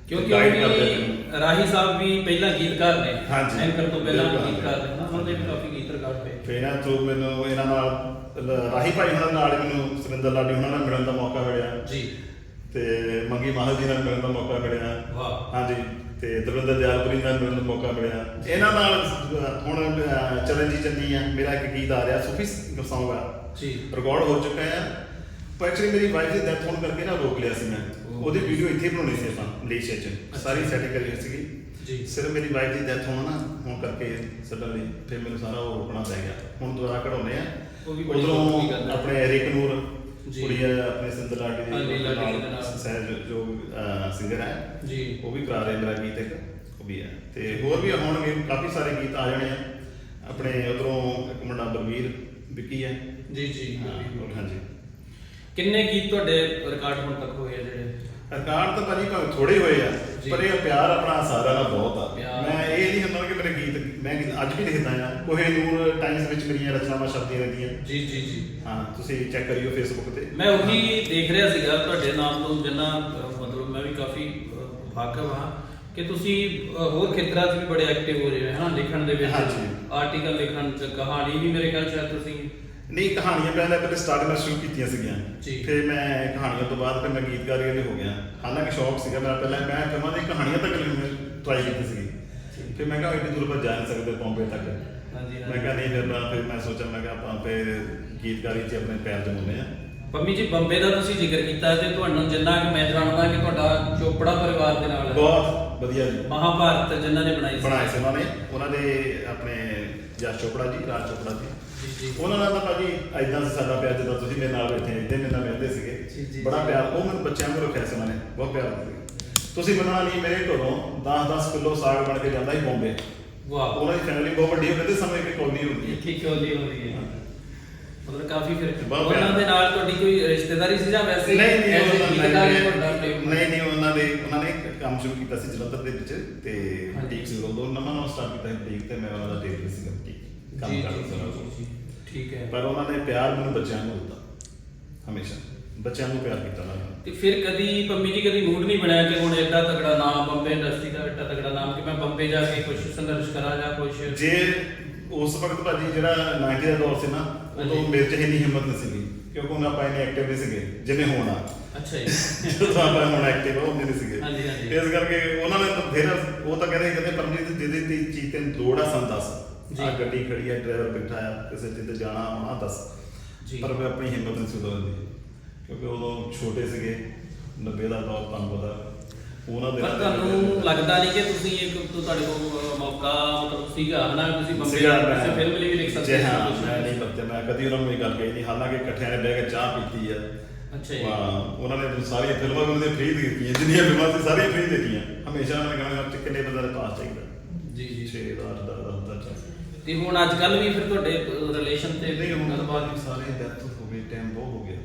ਕਿਉਂਕਿ Guide ਉਹ ਕਰਦੇ ਵੀ ਰਾਹੀ ਸਾਹਿਬ ਵੀ ਪਹਿਲਾਂ ਗੀਤਕਾਰ ਨੇ। ਹਾਂਜੀ। ਐਂਕਰ ਤੋਂ ਪਹਿਲਾਂ ਬਿਲਕੁਲ। ਗੀਤਕਾਰ ਨੇ ਨਾ। ਉਹਨਾਂ ਦੇ ਵੀ ਕਾਫੀ ਗੀਤ ਰਿਕਾਰਡ ਹੋਏ ਫਿਰ ਇਹਨਾਂ ਤੋਂ ਮੈਨੂੰ ਇਹਨਾਂ ਨਾਲ ਲ- ਰਾਹੀ ਭਾਈ ਉਹਨਾਂ ਨਾਲ ਹੀ ਮੈਨੂੰ ਸੁਰਿੰਦਰ ਲਾਡੀ ਉਹਨਾਂ ਨਾਲ ਮਿਲਣ ਦਾ ਮੌਕਾ ਮਿਲਿਆ। ਜੀ। ਤੇ ਮੰਗੀ ਮਾਹਲ ਜੀ ਨਾਲ ਮਿਲਣ ਦਾ ਮੌਕਾ ਮਿਲਿਆ। ਵਾਹ। ਹਾਂਜੀ ਤੇ ਦਰਵਿੰਦਰ ਦਿਆਲਪੁਰੀ ਨਾਲ ਮਿਲਣ ਦਾ ਮੌਕਾ ਮਿਲਿਆ। ਇਹਨਾਂ ਨਾਲ ਹੁਣ ਅਹ, ਚਰਨ ਜੀ ਚੰਨੀ ਆ। ਮੇਰਾ ਇੱਕ ਗੀਤ ਆ ਰਿਹਾ ਸੂਫੀ ਆ। ਜੀ। ਰਿਕਾਰਡ ਹੋ ਚੁੱਕਾ ਹੈ ਪਰ ਐਕਚੁਅਲੀ ਮੇਰੀ ਵਾਈਫ ਦੀ ਡੈਥ ਹੋਣ ਕਰਕੇ ਨਾ ਰੋਕ ਲਿਆ ਸੀ ਮੈਂ. ਉਹਦੀ ਵੀਡੀਓ ਇੱਥੇ ਬਣਾਉਣੀ ਸੀ ਆਪਾਂ ਮਲੇਸ਼ੀਆ 'ਚ। ਸਾਰੀ ਸੈਟਿੰਗ ਕਰੀ ਹੋਈ ਸੀਗੀ। ਜੀ। ਸਿਰਫ ਮੇਰੀ ਵਾਈਫ ਦੀ ਡੈਥ ਹੋਣਾ ਨਾ ਹੋਣ ਕਰਕੇ ਸਡਨਲੀ ਫਿਰ ਮੈਨੂੰ ਸਾਰਾ ਉਹ ਰੋਕਣਾ ਪੈ ਗਿਆ। ਹੁਣ ਦੁਬਾਰਾ ਕਢਾਉਨੇ ਆ। ਉਹ ਵੀ ਬੜੀ ਉਧਰੋਂ ਗੱਲ ਹੈ। ਆਪਣੇ ਰਿਕ ਨੂਰ ਜੀ। ਕੁੜੀ ਆਪਣੇ ਸਿੰਦਰ ਲਾਡੀ ਹਾਂਜੀ, ਦੀ ਲਾਡੀ ਦੇ ਨਾਲ। ਸਹਿਜ ਜੋ ਸਿੰਗਰ ਹੈ ਜੀ ਉਹ ਵੀ ਕਰਾ ਰਹੇ ਮੇਰਾ ਗੀਤ ਇੱਕ ਉਹ ਵੀ ਹੈ ਤੇ ਹੋਰ ਵੀ ਹੋਣਗੇ ਕਾਫੀ ਸਾਰੇ ਗੀਤ ਆ ਜਾਣੇ ਆ ਆਪਣੇ ਉਧਰੋਂ ਇੱਕ ਮੁੰਡਾ ਬਲਵੀਰ ਵਿੱਕੀ ਹੈ ਜੀ ਜੀ ਹਾਂ, ਹਾਂਜੀ ਕਿੰਨੇ ਗੀਤ ਤੁਹਾਡੇ ਰਿਕਾਰਡ ਹੁਣ ਤੱਕ ਹੋਏ ਆ ਜਿਹੜੇ ਰਿਕਾਰਡ ਤਾਂ ਭਾਜੀ ਭਾਵੇਂ ਥੋੜੇ ਹੋਏ ਆ ਜੀ। ਪਰ ਇਹ ਪਿਆਰ ਆਪਣਾ ਸਾਰਿਆਂ ਦਾ ਬਹੁਤ ਆ। ਮੈਂ ਇਹ ਨਹੀਂ ਹੁੰਦਾ ਕਿ ਮੇਰੇ ਗੀਤ ਮੈਂ ਅੱਜ ਵੀ ਲਿਖਦਾ ਆ ਕੋਹੇ ਨੂਰ ਟਾਈਮਸ ਵਿੱਚ ਮੇਰੀਆਂ ਰਚਨਾਵਾਂ ਛਪਦੀਆਂ ਰਹਿੰਦੀਆਂ। ਜੀ ਜੀ ਜੀ। ਹਾਂ ਤੁਸੀਂ ਚੈੱਕ ਕਰਿਓ ਫੇਸਬੁੱਕ ਤੇ। ਮੈਂ ਉਹੀ ਦੇਖ ਰਿਹਾ ਸੀਗਾ ਤੁਹਾਡੇ ਨਾਮ ਤੋਂ ਜਿੰਨਾ ਮਤਲਬ ਮੈਂ ਵੀ ਕਾਫੀ ਵਾਕਿਫ ਹਾਂ ਕਿ ਤੁਸੀਂ ਹੋਰ ਖੇਤਰਾਂ 'ਚ ਵੀ ਬੜੇ ਐਕਟਿਵ ਹੋ ਰਹੇ ਹੋ ਹਾਂ ਲਿਖਣ ਦੇ ਵਿੱਚ। ਆਰਟੀਕਲ ਲਿਖਣ 'ਚ ਕਹਾਣੀ ਵੀ ਮੇਰੇ ਖਿਆਲ ਸ਼ਾਇਦ ਤੁਸੀਂ। ਨਹੀਂ ਕਹਾਣੀਆਂ ਪਹਿਲਾਂ ਪਹਿਲੇ ਸਟਾਰਟ ਮੈਂ ਸ਼ੁਰੂ ਕੀਤੀਆਂ ਸੀਗੀਆਂ। ਫਿਰ ਮੈਂ ਕਹਾਣੀਆਂ ਤੋਂ ਬਾਅਦ ਫਿਰ ਮੈਂ ਗੀਤਕਾਰੀ ਵਾਲੇ ਹੋ ਗਿਆ ਹਾਲਾਂਕਿ ਸ਼ੌਕ ਸੀਗਾ ਮੇਰਾ ਪਹਿਲਾਂ ਮੈਂ ਕਹਾਂ ਦੀ ਕਹਾਣੀਆਂ ਤੱਕ ਲਿਖਣ ਟਰਾਈ ਕੀਤੀ ਸੀਗੀ। ਫਿਰ ਮੈਂ ਕਿਹਾ ਇੰਨੀ ਦੂਰ ਪਰ ਜਾ ਨਹੀਂ ਸਕਦੇ ਬੰਬੇ ਤੱਕ। ਹਾਂਜੀ ਮੈਂ ਕਿਹਾ ਨਹੀਂ ਫਿਰ ਮੈਂ ਫਿਰ ਮੈਂ ਸੋਚਿਆ ਮੈਂ ਕਿਹਾ ਆਪਾਂ ਫਿਰ ਗੀਤਕਾਰੀ 'ਚ ਆਪਣੇ ਪੈਰ ਜਮਾਉਂਦੇ ਆ ਪੰਮੀ ਜੀ ਬੰਬੇ ਦਾ ਤੁਸੀਂ ਜ਼ਿਕਰ ਕੀਤਾ ਤੇ ਤੁਹਾਨੂੰ ਜਿੰਨਾ ਕਿ ਮੈਂ ਜਾਣਦਾ ਕਿ ਤੁਹਾਡਾ ਚੋਪੜਾ ਪਰਿਵਾਰ ਦੇ ਨਾਲ ਬਹੁਤ ਵਧੀਆ ਜੀ। ਮਹਾਭਾਰਤ ਜਿਨ੍ਹਾਂ ਨੇ ਬਣਾਈ ਸੀ। ਬਣਾਏ ਸੀ ਉਹਨਾਂ ਨੇ। ਉਹਨਾਂ ਦੇ ਆਪਣੇ ਜਸ ਚੋਪੜਾ ਜੀ ਰਾਜ ਚੋਪੜਾ ਜੀ। ਉਹਨਾਂ ਨਾਲ ਤਾਂ ਭਾਜੀ ਐਦਾਂ ਸਾਡਾ ਪਿਆਰ ਜਦੋਂ ਤੁਸੀਂ ਮੇਰੇ ਨਾਲ ਬੈਠੇ ਇਦਾਂ ਮੇਰੇ ਨਾਲ ਮਿਲਦੇ ਸੀਗੇ। ਬੜਾ। ਪਿਆਰ ਉਹ ਮੈਨੂੰ ਬੱਚਿਆਂ ਨੂੰ ਰੱਖਿਆ ਸੀ ਉਹਨਾਂ ਨੇ। ਬਹੁਤ ਪਿਆਰ ਦਿੱਤਾ ਤੁਸੀਂ ਮੰਨਣਾ ਨਹੀਂ ਮੇਰੇ ਘਰੋਂ 10-10 ਕਿਲੋ ਸਾਗ ਬਣ ਕੇ ਜਾਂਦਾ ਸੀ ਬੰਬੇ। ਵਾਹ। ਉਹਨਾਂ ਦੀ ਫੈਮਿਲੀ ਬਹੁਤ ਵੱਡੀ ਹੋ ਕਹਿੰਦੇ ਸਮੇਂ ਕਿ ਕੋਲੀ ਹੁੰਦੀ ਇੱਕ ਹੀ ਕਿਉਲੀ ਹੁੰਦੀ ਹੈ। ਮਤਲਬ ਕਾਫੀ ਫਿਰ ਬਹੁਤ ਉਹਨਾਂ। ਦੇ ਨਾਲ ਤੁਹਾਡੀ ਕੋਈ ਰਿਸ਼ਤੇਦਾਰੀ ਸੀ ਜਾਂ ਵੈਸੇ ਨਹੀਂ ਨਹੀਂ ਐਸੇ ਉਹਨਾਂ ਗੀਤਕਾਰ ਹੀ ਨੇ ਤੁਹਾਡਾ ਪ੍ਰੇਮ? ਨਹੀਂ ਨਹੀਂ ਉਹਨਾਂ ਦੇ ਉਹਨਾਂ ਨੇ ਇੱਕ ਕੰਮ ਸ਼ੁਰੂ ਕੀਤਾ ਸੀ ਜਲੰਧਰ ਦੇ ਵਿੱਚ ਤੇ। ਬੁਟੀਕ ਸੀ ਉਦੋਂ। ਨਵਾਂ ਨਵਾਂ ਸਟਾਰਟ ਕੀਤਾ ਸੀ ਬੁਟੀਕ ਤੇ ਮੈਂ ਉਹਨਾਂ ਦਾ ਟੇਲਰ ਸੀ ਜੀ ਕੰਮ ਜੀ ਕਰਦਾ ਸੀ ਜੀ। ਜੀ। ਠੀਕ ਹੈ। ਪਰ ਉਹਨਾਂ ਨੇ ਪਿਆਰ ਮੈਨੂੰ ਬੱਚਿਆਂ ਨੂੰ ਦਿੱਤਾ ਹਮੇਸ਼ਾ। ਬੱਚਿਆਂ ਨੂੰ ਪਿਆਰ ਕੀਤਾ ਉਹਨਾਂ ਨੇ ਤੇ ਫਿਰ ਕਦੀ ਪੰਮੀ ਜੀ ਕਦੀ ਮੂਡ ਨਹੀਂ ਬਣਿਆ ਕਿ ਹੁਣ ਐਡਾ ਤਗੜਾ ਨਾਮ ਬੰਬੇ ਇੰਡਸਟਰੀ ਦਾ ਐਡਾ ਤਗੜਾ ਨਾਮ ਕਿ ਮੈਂ ਬੰਬੇ ਜਾ ਕੇ ਕੁਝ ਸੰਘਰਸ਼ ਕਰਾਂ ਜਾਂ ਕੁਝ ਜੇ ਉਸ ਵਕਤ ਭਾਜੀ ਜਿਹੜਾ 90 ਦਾ ਦੌਰ ਸੀ ਨਾ ਉਦੋਂ। ਮੇਰੇ 'ਚ ਇੰਨੀ ਹਿੰਮਤ ਨਹੀਂ ਸੀਗੀ ਕਿਉਂਕਿ ਹੁਣ ਆਪਾਂ ਇੰਨੇ ਐਕਟਿਵ ਨਹੀਂ ਸੀਗੇ ਜਿੰਨੇ ਹੁਣ ਅੱਛਾ ਜੀ ਜਦੋਂ ਆਪਾਂ ਹੁਣ ਐਕਟਿਵ ਹੋ ਨਹੀਂ ਸੀਗੇ ਹਾਂਜੀ, ਹਾਂਜੀ। ਇਸ ਕਰਕੇ ਉਹਨਾਂ ਨੇ ਤਾਂ ਫਿਰ ਉਹ ਤਾਂ ਕਹਿੰਦੇ ਕਹਿੰਦੇ ਪਰਮਜੀਤ ਜਿਹਦੀ ਦੀ ਚੀਜ਼ ਤੇ ਲੋੜ ਆ ਸਾਨੂੰ ਦੱਸ। ਆ ਗੱਡੀ ਖੜੀ ਆ ਡਰਾਈਵਰ ਬੈਠਾ ਆ ਕਿਸੇ ਚੀਜ਼ ਤੇ ਜਾਣਾ ਆਉਣਾ ਦੱਸ ਜੀ। ਪਰ ਮੈਂ ਆਪਣੀ ਹਿੰਮਤ ਨਹੀਂ ਸੀ ਉਦੋਂ ਦੀ ਕਿਉਂਕਿ ਉਦੋਂ ਛੋਟੇ ਸੀਗੇ 90 ਦਾ ਦੌਰ ਤੁਹਾਨੂੰ ਪਤਾ। ਉਹਨਾਂ ਦੇ ਪਰ ਤੁਹਾਨੂੰ ਲੱਗਦਾ ਨਹੀਂ ਕਿ ਤੁਸੀਂ ਇੱਕ ਤੋਂ ਤੁਹਾਡੇ ਕੋਲ ਮੌਕਾ ਮਤਲਬ ਸੀਗਾ ਹਨਾ? ਤੁਸੀਂ ਬੰਬੇ ਸੀਗਾ ਕਿਸੇ ਫਿਲਮ ਲਈ ਵੀ ਲਿਖ ਸਕਦੇ ਜੀ ਹਾਂ। ਮੈਂ ਨਹੀਂ ਬੱਤੇ ਮੈਂ ਕਦੀ ਉਹਨਾਂ ਨੂੰ ਇਹ ਗੱਲ ਕਹੀ ਨਹੀਂ ਹਾਲਾਂਕਿ ਇਕੱਠਿਆਂ ਨੇ ਬਹਿ ਕੇ ਚਾਹ ਪੀਤੀ ਆ। ਅੱਛਾ ਜੀ। ਹਾਂ ਉਹਨਾਂ ਨੇ ਮੈਨੂੰ ਸਾਰੀਆਂ ਫਿਲਮਾਂ ਵੀ ਉਹਨਾਂ ਫ੍ਰੀ ਦਿੱਤੀਆਂ ਜਿੰਨੀਆਂ ਫਿਲਮਾਂ ਸੀ ਸਾਰੀਆਂ ਫ੍ਰੀ ਦਿੱਤੀਆਂ। ਹਮੇਸ਼ਾ ਉਹਨਾਂ ਨੇ ਕਹਿਣਾ ਕਿ ਕਿੰਨੇ ਬੰਦੇ ਦਾ ਪਾਸ ਚਾਹੀਦਾ? ਜੀ ਜੀ। 6 ਦਾ 8 ਦਾ 10 ਦਾ ਚਾਹੀਦਾ ਤੇ ਹੁਣ ਅੱਜ ਕੱਲ ਵੀ ਫਿਰ ਤੁਹਾਡੇ ਰਿਲੇਸ਼ਨ ਤੇ ਨਹੀਂ ਹੁਣ ਗੱਲਬਾਤ ਬਾਅਦ ਸਾਰੇ ਡੈਥ ਹੋ ਗਈ ਟਾਈਮ ਬਹੁਤ ਹੋ ਗਿਆ।